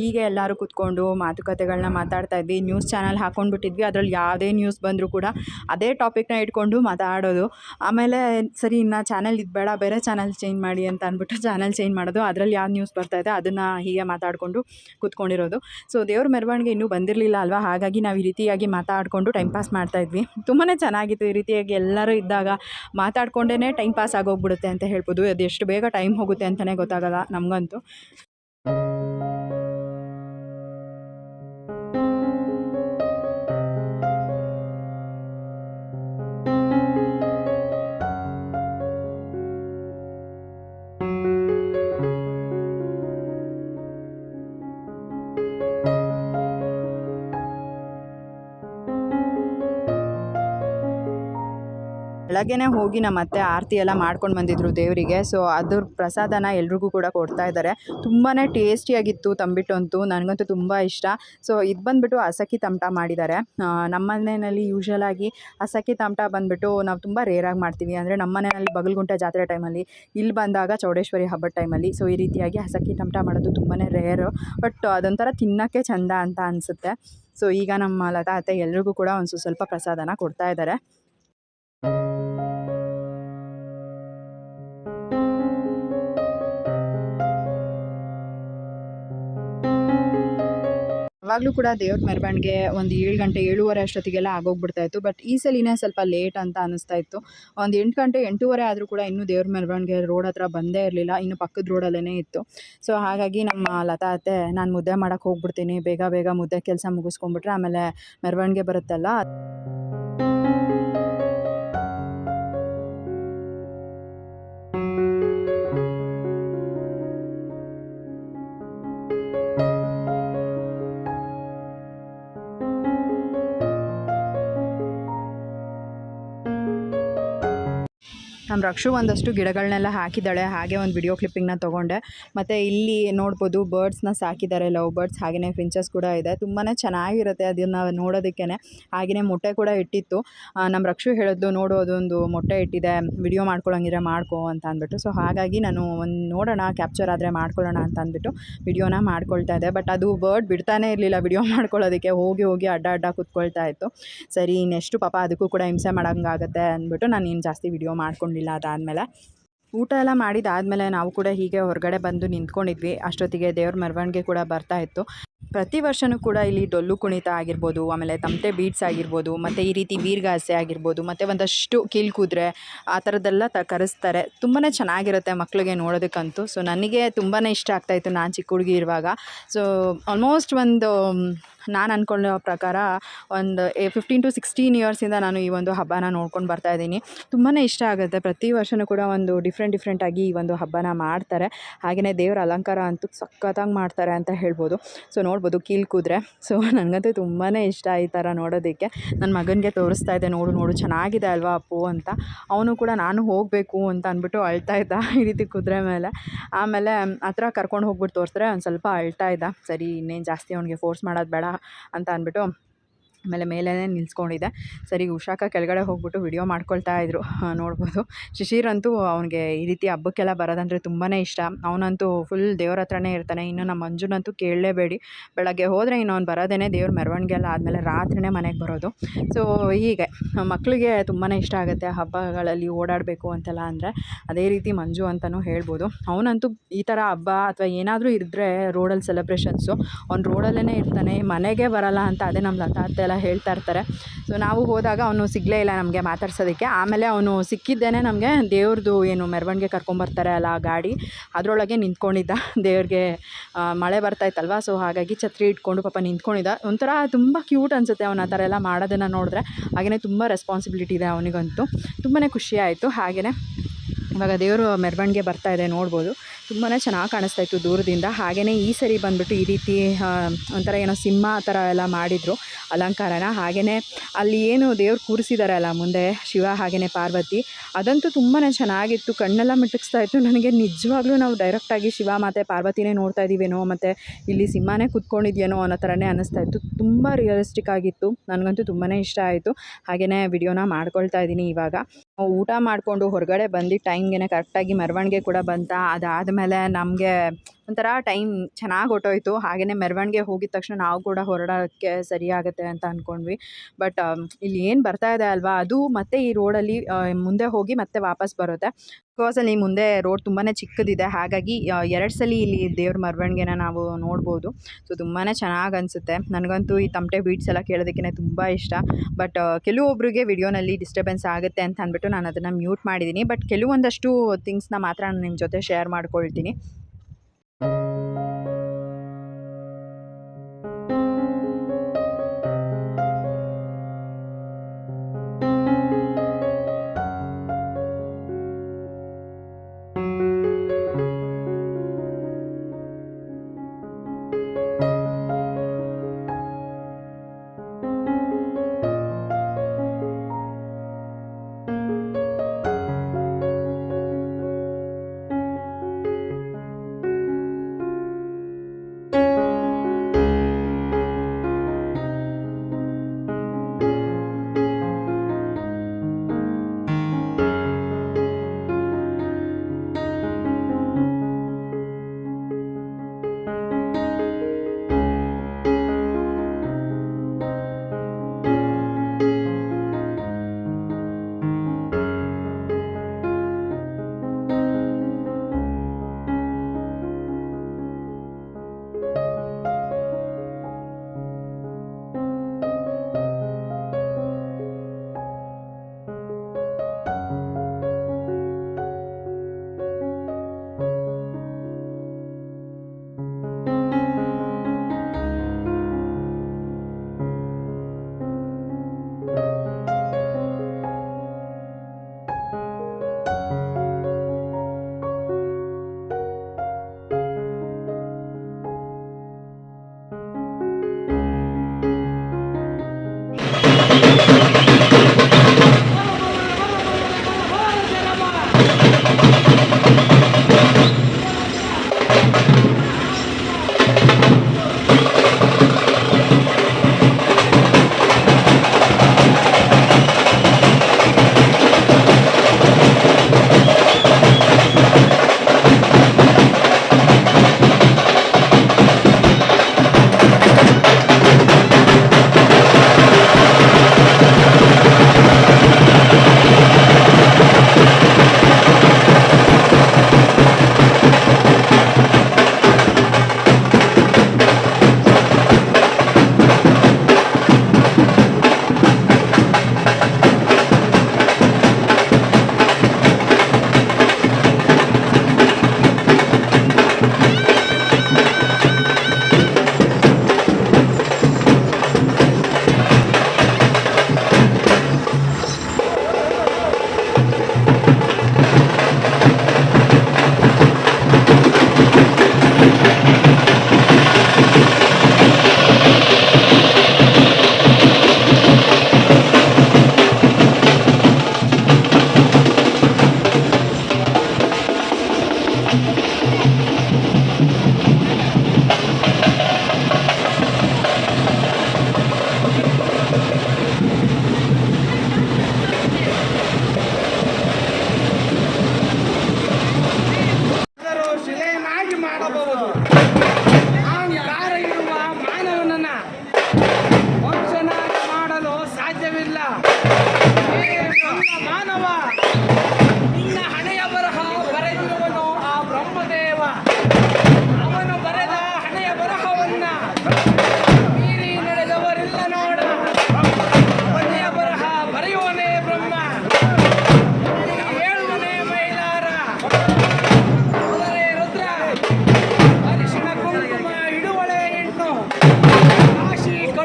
ಹೀಗೆ ಎಲ್ಲರೂ ಕೂತ್ಕೊಂಡು ಮಾತುಕತೆಗಳನ್ನ ಮಾತಾಡ್ತಾ ಇದ್ವಿ. ನ್ಯೂಸ್ ಚಾನಲ್ ಹಾಕ್ಕೊಂಡ್ಬಿಟ್ಟಿದ್ವಿ ಅದರಲ್ಲಿ ಯಾವುದೇ ನ್ಯೂಸ್ ಬಂದರೂ ಕೂಡ ಅದೇ ಟಾಪಿಕ್ನ ಇಟ್ಕೊಂಡು ಮಾತಾಡೋದು. ಆಮೇಲೆ, ಸರಿ, ಇನ್ನು ಚಾನಲ್ ಇದು ಬೇಡ, ಬೇರೆ ಚಾನಲ್ ಚೇಂಜ್ ಮಾಡಿ ಅಂತ ಅಂದ್ಬಿಟ್ಟು ಚಾನಲ್ ಚೇಂಜ್ ಮಾಡೋದು. ಅದರಲ್ಲಿ ಯಾವ ನ್ಯೂಸ್ ಬರ್ತಾ ಇದೆ, ಅದನ್ನು ಹೀಗೆ ಮಾತಾಡಿಕೊಂಡು ಕೂತ್ಕೊಂಡಿರೋದು. ಸೊ ದೇವ್ರ ಮೆರವಣಿಗೆ ಇನ್ನೂ ಬಂದಿರಲಿಲ್ಲ ಅಲ್ವಾ? ಹಾಗಾಗಿ ನಾವು ಈ ರೀತಿಯಾಗಿ ಮಾತಾಡಿಕೊಂಡು ಟೈಮ್ ಪಾಸ್ ಮಾಡ್ತಾ ಇದ್ವಿ. ತುಂಬಾ ಚೆನ್ನಾಗಿತ್ತು ಈ ರೀತಿಯಾಗಿ ಎಲ್ಲರೂ ಇದ್ದಾಗ ಮಾತಾಡ್ಕೊಂಡೇ ಟೈಮ್ ಪಾಸ್ ಆಗೋಗ್ಬಿಡುತ್ತೆ ಅಂತ ಹೇಳ್ಬೋದು. ಅದು ಎಷ್ಟು ಬೇಗ ಟೈಮ್ ಹೋಗುತ್ತೆ ಅಂತಲೇ ಗೊತ್ತಾಗಲ್ಲ ನಮಗಂತೂ. ಬೆಳಗ್ಗೆನೇ ಹೋಗಿ ನಮ್ಮ ಅತ್ತೆ ಆರತಿ ಎಲ್ಲ ಮಾಡ್ಕೊಂಡು ಬಂದಿದ್ರು ದೇವರಿಗೆ. ಸೊ ಅದ್ರ ಪ್ರಸಾದನ ಎಲ್ರಿಗೂ ಕೂಡ ಕೊಡ್ತಾ ಇದ್ದಾರೆ ತುಂಬಾ ಟೇಸ್ಟಿಯಾಗಿತ್ತು ತಂಬಿಟ್ಟು ಅಂತೂ ನನಗಂತೂ ತುಂಬ ಇಷ್ಟ. ಸೊ ಇದು ಬಂದುಬಿಟ್ಟು ಅಸಕ್ಕಿ ತಮಟ ಮಾಡಿದ್ದಾರೆ ನಮ್ಮ ಮನೆಯಲ್ಲಿ ಯೂಶ್ವಲಾಗಿ ಅಸಕ್ಕಿ ತಮಟ ಬಂದುಬಿಟ್ಟು ನಾವು ತುಂಬ ರೇರಾಗಿ ಮಾಡ್ತೀವಿ. ಅಂದರೆ ನಮ್ಮ ಮನೆಯಲ್ಲಿ ಬಗಲ್ಗುಂಟೆ ಜಾತ್ರೆ ಟೈಮಲ್ಲಿ ಇಲ್ಲಿ ಬಂದಾಗ ಚೌಡೇಶ್ವರಿ ಹಬ್ಬದ ಟೈಮಲ್ಲಿ ಸೊ ಈ ರೀತಿಯಾಗಿ ಹಸಕ್ಕಿ ತಮಟ ಮಾಡೋದು ತುಂಬಾ ರೇರು ಬಟ್ ಅದೊಂಥರ ತಿನ್ನೋಕ್ಕೆ ಚಂದ ಅಂತ ಅನಿಸುತ್ತೆ. ಸೊ ಈಗ ನಮ್ಮ ಲತಾ ಅತ್ತೆ ಎಲ್ರಿಗೂ ಕೂಡ ಒಂದು ಸ್ವಲ್ಪ ಪ್ರಸಾದನ ಕೊಡ್ತಾ ಇದ್ದಾರೆ ಯಾವಾಗಲೂ ಕೂಡ ದೇವ್ರ ಮೆರವಣಿಗೆ ಒಂದು ಏಳು ಗಂಟೆ, ಏಳುವರೆ ಅಷ್ಟೊತ್ತಿಗೆಲ್ಲ ಆಗೋಗ್ಬಿಡ್ತಾ ಇತ್ತು. ಬಟ್ ಈ ಸಲಿನೇ ಸ್ವಲ್ಪ ಲೇಟ್ ಅಂತ ಅನ್ನಿಸ್ತಾ ಇತ್ತು. ಒಂದು ಎಂಟು ಗಂಟೆ, ಎಂಟೂವರೆ ಆದರೂ ಕೂಡ ಇನ್ನೂ ದೇವ್ರ ಮೆರವಣಿಗೆ ರೋಡ್ ಹತ್ರ ಬಂದೇ ಇರಲಿಲ್ಲ. ಇನ್ನು ಪಕ್ಕದ ರೋಡಲ್ಲೇ ಇತ್ತು. ಸೊ ಹಾಗಾಗಿ ನಮ್ಮ ಲತಾ ಅತ್ತೆ, ನಾನು ಮುದ್ದೆ ಮಾಡೋಕ್ಕೆ ಹೋಗ್ಬಿಡ್ತೀನಿ. ಬೇಗ ಬೇಗ ಮುದ್ದೆ ಕೆಲಸ ಮುಗಿಸ್ಕೊಂಡ್ಬಿಟ್ರೆ ಆಮೇಲೆ ಮೆರವಣಿಗೆ ಬರುತ್ತಲ್ಲ? ನಮ್ಮ ರಕ್ಷು ಒಂದಷ್ಟು ಗಿಡಗಳನ್ನೆಲ್ಲ ಹಾಕಿದ್ದಾಳೆ. ಹಾಗೆ ಒಂದು ವಿಡಿಯೋ ಕ್ಲಿಪ್ಪಿಂಗ್ನ ತೊಗೊಂಡೆ. ಮತ್ತು ಇಲ್ಲಿ ನೋಡ್ಬೋದು ಬರ್ಡ್ಸ್ನ ಸಾಕಿದ್ದಾರೆ. ಲವ್ ಬರ್ಡ್ಸ್ ಹಾಗೆಯೇ ಫಿಂಚಸ್ ಕೂಡ ಇದೆ. ತುಂಬಾ ಚೆನ್ನಾಗಿರುತ್ತೆ ಅದನ್ನು ನೋಡೋದಕ್ಕೇ ಹಾಗೆಯೇ ಮೊಟ್ಟೆ ಕೂಡ ಇಟ್ಟಿತ್ತು. ನಮ್ಮ ರಕ್ಷು ಹೇಳಿದ್ಲು, ನೋಡು, ಅದೊಂದು ಮೊಟ್ಟೆ ಇಟ್ಟಿದೆ. ವಿಡಿಯೋ ಮಾಡ್ಕೊಳಂಗಿದ್ರೆ ಮಾಡ್ಕೊ ಅಂತ ಅಂದ್ಬಿಟ್ಟು. ಸೊ ಹಾಗಾಗಿ ನಾನು ಒಂದು ನೋಡೋಣ ಕ್ಯಾಪ್ಚರ್ ಆದರೆ ಮಾಡ್ಕೊಳ್ಳೋಣ ಅಂತ ಅಂದ್ಬಿಟ್ಟು ವಿಡಿಯೋನ ಮಾಡ್ಕೊಳ್ತಾ ಇದೆ ಬಟ್ ಅದು ಬರ್ಡ್ ಬಿಡ್ತಾನೇ ಇರಲಿಲ್ಲ ವಿಡಿಯೋ ಮಾಡ್ಕೊಳ್ಳೋದಕ್ಕೆ. ಹೋಗಿ ಹೋಗಿ ಅಡ್ಡ ಅಡ್ಡ ಕೂತ್ಕೊಳ್ತಾ ಇತ್ತು. ಸರಿ ಇನ್ನೆಷ್ಟು ಪಾಪ ಅದಕ್ಕೂ ಕೂಡ ಹಿಂಸೆ ಮಾಡೋಂಗಾಗತ್ತೆ ಅಂದ್ಬಿಟ್ಟು ನಾನು ಇನ್ನು ಜಾಸ್ತಿ ವಿಡಿಯೋ ಮಾಡ್ಕೊಂಡಿಲ್ಲ. ಅದಾದಮೇಲೆ. ಊಟ ಎಲ್ಲ ಮಾಡಿದಾದಮೇಲೆ ನಾವು ಕೂಡ ಹೀಗೆ ಹೊರಗಡೆ ಬಂದು ನಿಂತ್ಕೊಂಡಿದ್ವಿ. ಅಷ್ಟೊತ್ತಿಗೆ ದೇವ್ರ ಮೆರವಣಿಗೆ ಕೂಡ ಬರ್ತಾ ಇತ್ತು. ಪ್ರತಿ ವರ್ಷವೂ ಕೂಡ ಇಲ್ಲಿ ಡೊಳ್ಳು ಕುಣಿತ ಆಗಿರ್ಬೋದು, ಆಮೇಲೆ ತಮಟೆ ಬೀಟ್ಸ್ ಆಗಿರ್ಬೋದು, ಮತ್ತು ಈ ರೀತಿ ವೀರ್ಗಾಸೆ ಆಗಿರ್ಬೋದು, ಮತ್ತು ಒಂದಷ್ಟು ಕೀಲ್ ಕುದುರೆ ಆ ಥರದ್ದೆಲ್ಲ ತ ಕರೆಸ್ತಾರೆ. ತುಂಬಾ ಚೆನ್ನಾಗಿರುತ್ತೆ ಮಕ್ಕಳಿಗೆ ನೋಡೋದಕ್ಕಂತೂ. ಸೊ, ನನಗೆ ತುಂಬಾ ಇಷ್ಟ ಆಗ್ತಾಯಿತ್ತು ನಾನು ಚಿಕ್ಕ ಹುಡುಗಿ ಇರುವಾಗ. ಸೊ ಆಲ್ಮೋಸ್ಟ್ ಒಂದು, ನಾನು ಅಂದ್ಕೊಳ್ಳೋ ಪ್ರಕಾರ ಒಂದು ಫಿಫ್ಟೀನ್ ಟು ಸಿಕ್ಸ್ಟೀನ್ ಇಯರ್ಸಿಂದ ನಾನು ಈ ಒಂದು ಹಬ್ಬನ ನೋಡ್ಕೊಂಡು ಬರ್ತಾ ಇದ್ದೀನಿ. ತುಂಬಾ ಇಷ್ಟ ಆಗುತ್ತೆ. ಪ್ರತಿ ವರ್ಷವೂ ಕೂಡ ಒಂದು ಡಿಫ್ರೆಂಟ್ ಡಿಫ್ರೆಂಟಾಗಿ ಈ ಒಂದು ಹಬ್ಬನ ಮಾಡ್ತಾರೆ. ಹಾಗೆಯೇ ದೇವರ ಅಲಂಕಾರ ಅಂತೂ ಸಖತ್ತಾಗಿ ಮಾಡ್ತಾರೆ ಅಂತ ಹೇಳ್ಬೋದು. ಸೊ ನೋಡ್ಬೋದು ಕೀಲು ಕುದುರೆ. ಸೊ ನನಗಂತೂ ತುಂಬಾ ಇಷ್ಟ ಈ ಥರ ನೋಡೋದಕ್ಕೆ. ನನ್ನ ಮಗನಿಗೆ ತೋರಿಸ್ತಾ ಇದ್ದೆ, ನೋಡು ನೋಡು, ಚೆನ್ನಾಗಿದೆ ಅಲ್ವಾ ಅಪ್ಪು ಅಂತ. ಅವನು ಕೂಡ, ನಾನು ಹೋಗಬೇಕು ಅಂತ ಅಂದ್ಬಿಟ್ಟು ಅಳ್ತಾ ಇದ್ದ ಈ ರೀತಿ ಕುದುರೆ ಮೇಲೆ. ಆಮೇಲೆ ಹತ್ರ ಕರ್ಕೊಂಡು ಹೋಗ್ಬಿಟ್ಟು ತೋರಿಸಿದ್ರೆ ಒಂದು ಸ್ವಲ್ಪ ಅಳ್ತಾ ಇದ್ದ. ಸರಿ, ಇನ್ನೇನು ಜಾಸ್ತಿ ಅವನಿಗೆ ಫೋರ್ಸ್ ಮಾಡೋದು ಬೇಡ ಅಂತ ಅಂದ್ಬಿಟ್ಟು ಆಮೇಲೆ ಮೇಲೇ ನಿಲ್ಸ್ಕೊಂಡಿದ್ದೆ. ಸರಿ, ಉಷಾಕ ಕೆಳಗಡೆ ಹೋಗ್ಬಿಟ್ಟು ವಿಡಿಯೋ ಮಾಡ್ಕೊಳ್ತಾ ಇದ್ರು. ನೋಡ್ಬೋದು. ಶಿಶಿರ್ ಅಂತೂ ಅವನಿಗೆ ಈ ರೀತಿ ಹಬ್ಬಕ್ಕೆಲ್ಲ ಬರೋದಂದರೆ ತುಂಬಾ ಇಷ್ಟ. ಅವನಂತೂ ಫುಲ್ ದೇವ್ರ ಹತ್ರನೇ ಇರ್ತಾನೆ. ಇನ್ನು ನಮ್ಮ ಮಂಜುನಂತೂ ಕೇಳಲೇಬೇಡಿ. ಬೆಳಗ್ಗೆ ಹೋದರೆ ಇನ್ನು ಅವ್ನು ಬರೋದೇ ದೇವ್ರ ಮೆರವಣಿಗೆ ಎಲ್ಲ ಆದಮೇಲೆ ರಾತ್ರಿನೇ ಮನೆಗೆ ಬರೋದು. ಸೊ ಹೀಗೆ. ಮಕ್ಕಳಿಗೆ ತುಂಬಾ ಇಷ್ಟ ಆಗುತ್ತೆ ಹಬ್ಬಗಳಲ್ಲಿ ಓಡಾಡಬೇಕು ಅಂತೆಲ್ಲ ಅಂದರೆ. ಅದೇ ರೀತಿ ಮಂಜು ಅಂತಲೂ ಹೇಳ್ಬೋದು. ಅವನಂತೂ ಈ ಥರ ಹಬ್ಬ ಅಥವಾ ಏನಾದರೂ ಇದ್ದರೆ ರೋಡಲ್ಲಿ ಸೆಲೆಬ್ರೇಷನ್ಸು ಅವ್ನು ರೋಡಲ್ಲೇ ಇರ್ತಾನೆ. ಮನೆಗೆ ಬರಲ್ಲ ಅಂತ ಅದೇ ನಮ್ಮ ಲತಾ ಅತ್ತೆ ಎಲ್ಲ ಹೇಳ್ತಾ ಇರ್ತಾರೆ. ಸೊ ನಾವು ಹೋದಾಗ ಅವನು ಸಿಗಲೇ ಇಲ್ಲ ನಮಗೆ ಮಾತಾಡ್ಸೋದಕ್ಕೆ. ಆಮೇಲೆ ಅವನು ಸಿಕ್ಕಿದ್ದೇನೆ ನಮಗೆ. ದೇವ್ರದ್ದು ಏನು ಮೆರವಣಿಗೆ ಕರ್ಕೊಂಬರ್ತಾರೆ ಅಲ್ಲ ಆ ಗಾಡಿ. ಅದರೊಳಗೆ ನಿಂತ್ಕೊಂಡಿದ್ದ. ದೇವ್ರಿಗೆ ಮಳೆ ಮಳೆ ಬರ್ತಾಯಿತ್ತಲ್ವ ಸೊ ಹಾಗಾಗಿ ಛತ್ರಿ ಇಟ್ಕೊಂಡು ಪಾಪ ನಿಂತ್ಕೊಂಡಿದ್ದ. ಒಂಥರ ತುಂಬ ಕ್ಯೂಟ್ ಅನಿಸುತ್ತೆ ಅವನ ಆ ಥರ ಎಲ್ಲ ಮಾಡೋದನ್ನು ನೋಡಿದ್ರೆ. ಹಾಗೆಯೇ ತುಂಬ ರೆಸ್ಪಾನ್ಸಿಬಿಲಿಟಿ ಇದೆ ಅವನಿಗಂತೂ. ತುಂಬಾ ಖುಷಿಯಾಯಿತು ಹಾಗೆಯೇ ಇವಾಗ ದೇವರು ಮೆರವಣಿಗೆ ಬರ್ತಾ ಇದೆ ನೋಡ್ಬೋದು. ತುಂಬಾ ಚೆನ್ನಾಗಿ ಕಾಣಿಸ್ತಾ ಇತ್ತು ದೂರದಿಂದ. ಹಾಗೆಯೇ ಈ ಸರಿ ಬಂದುಬಿಟ್ಟು ಈ ರೀತಿ ಒಂಥರ ಏನೋ ಸಿಂಹ ಆ ಥರ ಎಲ್ಲ ಮಾಡಿದರು ಅಲಂಕಾರನ. ಹಾಗೆಯೇ ಅಲ್ಲಿ ಏನು ದೇವ್ರು ಕೂರಿಸಿದಾರಲ್ಲ ಮುಂದೆ ಶಿವ ಹಾಗೆಯೇ ಪಾರ್ವತಿ, ಅದಂತೂ ತುಂಬಾ ಚೆನ್ನಾಗಿತ್ತು. ಕಣ್ಣೆಲ್ಲ ಮಿಟುಕಿಸ್ತಾ ಇತ್ತು. ನನಗೆ ನಿಜವಾಗ್ಲೂ ನಾವು ಡೈರೆಕ್ಟಾಗಿ ಶಿವ ಮತ್ತು ಪಾರ್ವತಿನೇ ನೋಡ್ತಾ ಇದ್ದೀವೇನೋ ಮತ್ತು ಇಲ್ಲಿ ಸಿಂಹನೇ ಕೂತ್ಕೊಂಡಿದ್ಯೇನೋ ಅನ್ನೋ ಥರನೇ ಅನ್ನಿಸ್ತಾ ಇತ್ತು. ತುಂಬ ರಿಯಲಿಸ್ಟಿಕ್ ಆಗಿತ್ತು. ನನಗಂತೂ ತುಂಬಾ ಇಷ್ಟ ಆಯಿತು. ಹಾಗೆಯೇ ವಿಡಿಯೋನ ಮಾಡ್ಕೊಳ್ತಾ ಇದ್ದೀನಿ ಇವಾಗ. ಊಟ ಮಾಡಿಕೊಂಡು ಹೊರಗಡೆ ಬಂದು ಟೈಮ್ಗೆ ಕರೆಕ್ಟಾಗಿ ಮೆರವಣಿಗೆ ಕೂಡ ಬಂತ ಅದಾದಮೇಲೆ ನಮಗೆ ಒಂಥರ ಟೈಮ್ ಚೆನ್ನಾಗಿ ಹೊಟ್ಟೋಯ್ತು ಹಾಗೆಯೇ ಮೆರವಣಿಗೆ ಹೋಗಿದ ತಕ್ಷಣ ನಾವು ಕೂಡ ಹೊರಡೋಕ್ಕೆ ಸರಿ ಆಗುತ್ತೆ ಅಂತ ಅಂದ್ಕೊಂಡ್ವಿ ಬಟ್ ಇಲ್ಲಿ ಏನು ಬರ್ತಾ ಇದೆ ಅಲ್ವಾ, ಅದು ಮತ್ತೆ ಈ ರೋಡಲ್ಲಿ ಮುಂದೆ ಹೋಗಿ ಮತ್ತೆ ವಾಪಸ್ ಬರುತ್ತೆ. ಬಿಕಾಸ್ ಅಲ್ಲಿ ಮುಂದೆ ರೋಡ್ ತುಂಬಾ ಚಿಕ್ಕದಿದೆ. ಹಾಗಾಗಿ ಎರಡು ಸಲ ಇಲ್ಲಿ ದೇವ್ರ ಮೆರವಣಿಗೆನ ನಾವು ನೋಡ್ಬೋದು. ಸೊ ತುಂಬಾ ಚೆನ್ನಾಗಿ ಅನಿಸುತ್ತೆ. ನನಗಂತೂ ಈ ತಮಟೆ ಬೀಟ್ಸ್ ಎಲ್ಲ ಕೇಳೋದಕ್ಕೆ ತುಂಬ ಇಷ್ಟ. ಬಟ್ ಕೆಲವೊಬ್ಬರಿಗೆ ವಿಡಿಯೋನಲ್ಲಿ ಡಿಸ್ಟರ್ಬೆನ್ಸ್ ಆಗುತ್ತೆ ಅಂತ ಅಂದ್ಬಿಟ್ಟು ನಾನು ಅದನ್ನು ಮ್ಯೂಟ್ ಮಾಡಿದ್ದೀನಿ ಬಟ್, ಕೆಲವೊಂದಷ್ಟು ಥಿಂಗ್ಸ್ನ ಮಾತ್ರ ನಾನು ನಿಮ್ಮ ಜೊತೆ ಶೇರ್ ಮಾಡ್ಕೊಳ್ತೀನಿ. やった!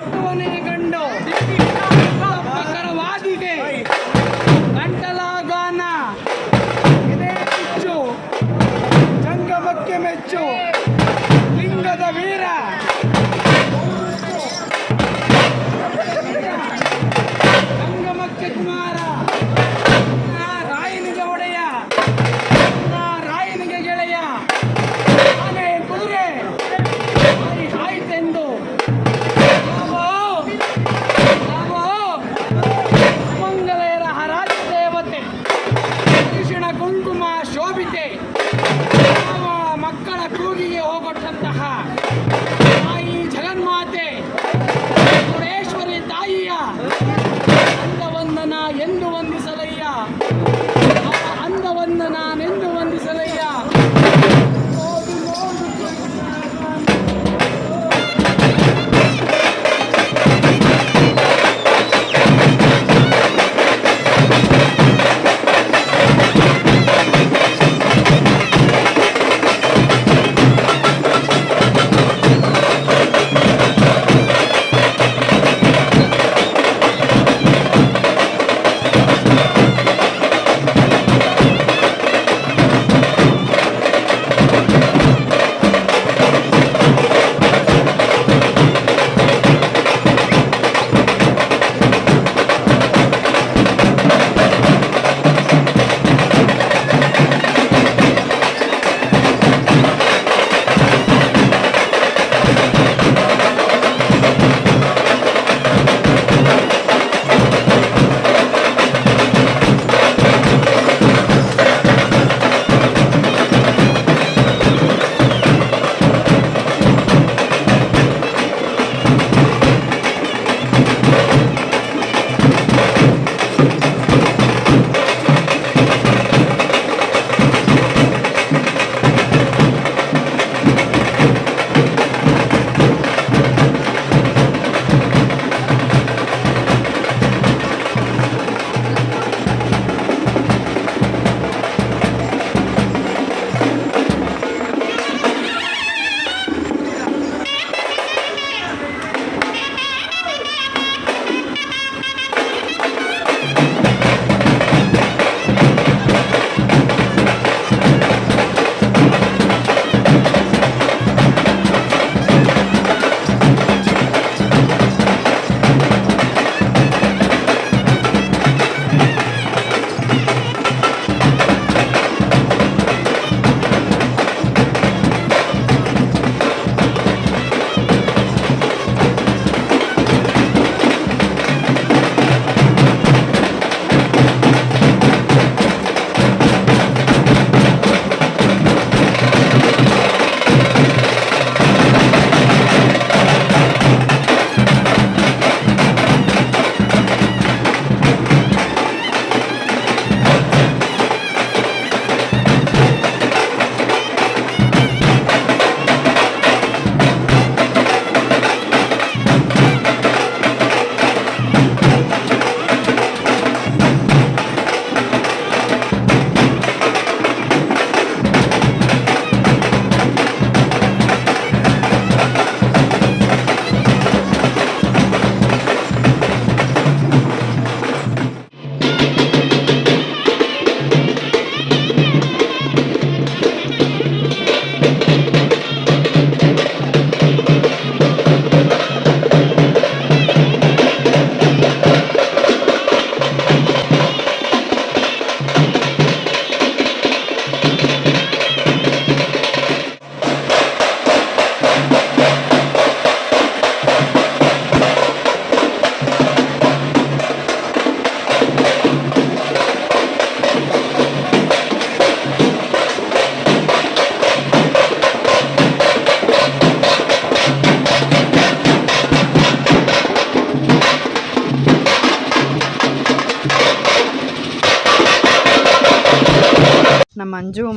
我那个。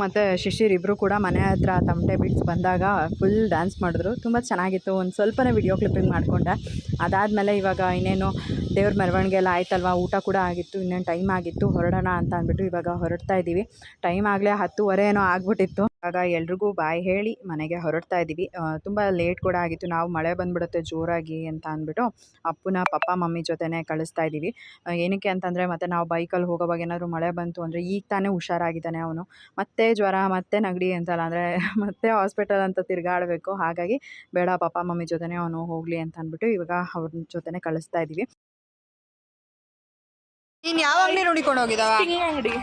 ಮತ್ತು ಶಿಶಿರ್ ಇಬ್ಬರು ಕೂಡ ಮನೆ ಹತ್ರ ತಮಟೆ ಬಿಟ್ಸ್ ಬಂದಾಗ ಫುಲ್ ಡ್ಯಾನ್ಸ್ ಮಾಡಿದ್ರು. ತುಂಬ ಚೆನ್ನಾಗಿತ್ತು. ಒಂದು ಸ್ವಲ್ಪನೇ ವಿಡಿಯೋ ಕ್ಲಿಪ್ಪಿಂಗ್ ಮಾಡಿಕೊಂಡೆ. ಅದಾದಮೇಲೆ ಇವಾಗ ಇನ್ನೇನು ದೇವ್ರ ಮೆರವಣಿಗೆ ಎಲ್ಲ ಆಯ್ತಲ್ವ? ಊಟ ಕೂಡ ಆಗಿತ್ತು. ಇನ್ನೇನು ಟೈಮ್ ಆಗಿತ್ತು? ಹೊರಡೋಣ ಅಂತ ಅಂದ್ಬಿಟ್ಟು ಇವಾಗ ಹೊರಡ್ತಾ ಇದ್ದೀವಿ ಟೈಮ್ ಆಗಲೇ ಹತ್ತುವರೆ ಏನೋ ಆಗ್ಬಿಟ್ಟಿತ್ತು. ಆಗ ಎಲ್ರಿಗೂ ಬಾಯ್ ಹೇಳಿ ಮನೆಗೆ ಹೊರಡ್ತಾ ಇದ್ದೀವಿ ತುಂಬ ಲೇಟ್ ಕೂಡ ಆಗಿತ್ತು. ನಾವು ಮಳೆ ಬಂದ್ಬಿಡುತ್ತೆ ಜೋರಾಗಿ ಅಂತ ಅಂದ್ಬಿಟ್ಟು ಅಪ್ಪನ ಪಪ್ಪ ಮಮ್ಮಿ ಜೊತೆನೇ ಕಳಿಸ್ತಾ ಇದ್ದೀವಿ ಏನಕ್ಕೆ ಅಂತಂದರೆ ಮತ್ತೆ ನಾವು ಬೈಕಲ್ಲಿ ಹೋಗೋವಾಗ ಏನಾದರೂ ಮಳೆ ಬಂತು ಅಂದರೆ ಈಗ ತಾನೇ ಹುಷಾರಾಗಿದ್ದಾನೆ ಅವನು. ಮತ್ತೆ ಜ್ವರ ಮತ್ತೆ ನೆಗಡಿ ಅಂತಲ್ಲ ಅಂದರೆ ಮತ್ತೆ ಹಾಸ್ಪಿಟಲ್ ಅಂತ ತಿರುಗಾಡಬೇಕು. ಹಾಗಾಗಿ ಬೇಡ ಪಪ್ಪ ಮಮ್ಮಿ ಜೊತೆನೇ ಅವನು ಹೋಗಲಿ ಅಂತ ಅಂದ್ಬಿಟ್ಟು ಇವಾಗ ಅವ್ರ ಜೊತೆನೇ ಕಳಿಸ್ತಾ ಇದ್ದೀವಿ ನೀನು ಯಾವ ಅಂಗಡಿ ನೋಡಿಕೊಂಡು ಹೋಗಿದಾವ ಅಂಗಡಿ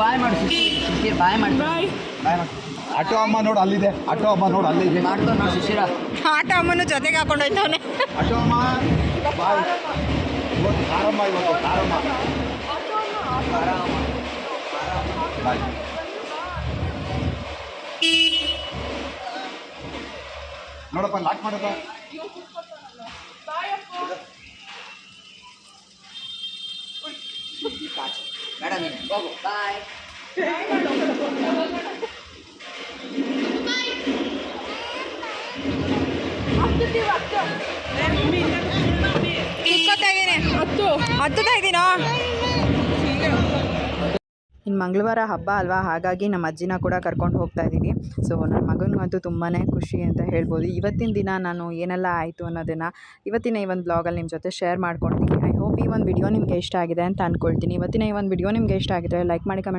ಬಾಯ್ ಮಾಡು ಶಿಶಿರ್ ಬಾಯ್ ಮಾಡಿ. ಬಾಯ್. ಮಾಡು. ಆಟೋ ಅಮ್ಮ ನೋಡು ಅಲ್ಲಿದೆ. ಆಟೋ ಅಮ್ಮ ನೋಡು ಅಲ್ಲಿದೆ. ಆಟ ಅಮ್ಮನ ಜೊತೆಗೆ ಹಾಕೊಂಡು ಹೋಯ್ತವನೆ. ಆಟೋ ಅಮ್ಮ ಬಾಯ್. ಇವತ್ತು ಕಾರಮ್ಮ ಇವತ್ತು ಕಾರಮ್ಮ ಬಾಯ್. ನೋಡಪ್ಪ ಲಾಕ್ ಮಾಡಪ್ಪ ಇಕ್ಕೋತಾ ಇದ್ದೀನಿ ಹತ್ತು ಹತ್ತುತ್ತಾ ಇದ್ದೀನೋ ಇನ್ನು ಮಂಗಳವಾರ ಹಬ್ಬ ಅಲ್ವಾ? ಹಾಗಾಗಿ ನಮ್ಮ ಅಜ್ಜಿನ ಕೂಡ ಕರ್ಕೊಂಡು ಹೋಗ್ತಾ ಇದ್ದೀನಿ ಸೊ ನನ್ನ ಮಗನಿಗಂತೂ ತುಂಬಾ ಖುಷಿ ಅಂತ ಹೇಳ್ಬೋದು. ಇವತ್ತಿನ ದಿನ ನಾನು ಏನೆಲ್ಲ ಆಯಿತು ಅನ್ನೋದನ್ನು ಇವತ್ತಿನ ಈ ಒಂದು ಬ್ಲಾಗಲ್ಲಿ ನಿಮ್ಮ ಜೊತೆ ಶೇರ್ ಮಾಡ್ಕೊಳ್ತೀನಿ ಐ ಹೋಪ್ ಈ ಒಂದು ವಿಡಿಯೋ ನಿಮಗೆ ಇಷ್ಟ ಆಗಿದೆ ಅಂತ ಅಂದ್ಕೊಳ್ತೀನಿ ಇವತ್ತಿನ ಈ ಒಂದು ವಿಡಿಯೋ ನಿಮಗೆ ಇಷ್ಟ ಆಗಿದ್ರೆ ಲೈಕ್ ಮಾಡಿ ಕಮೆಂಟ್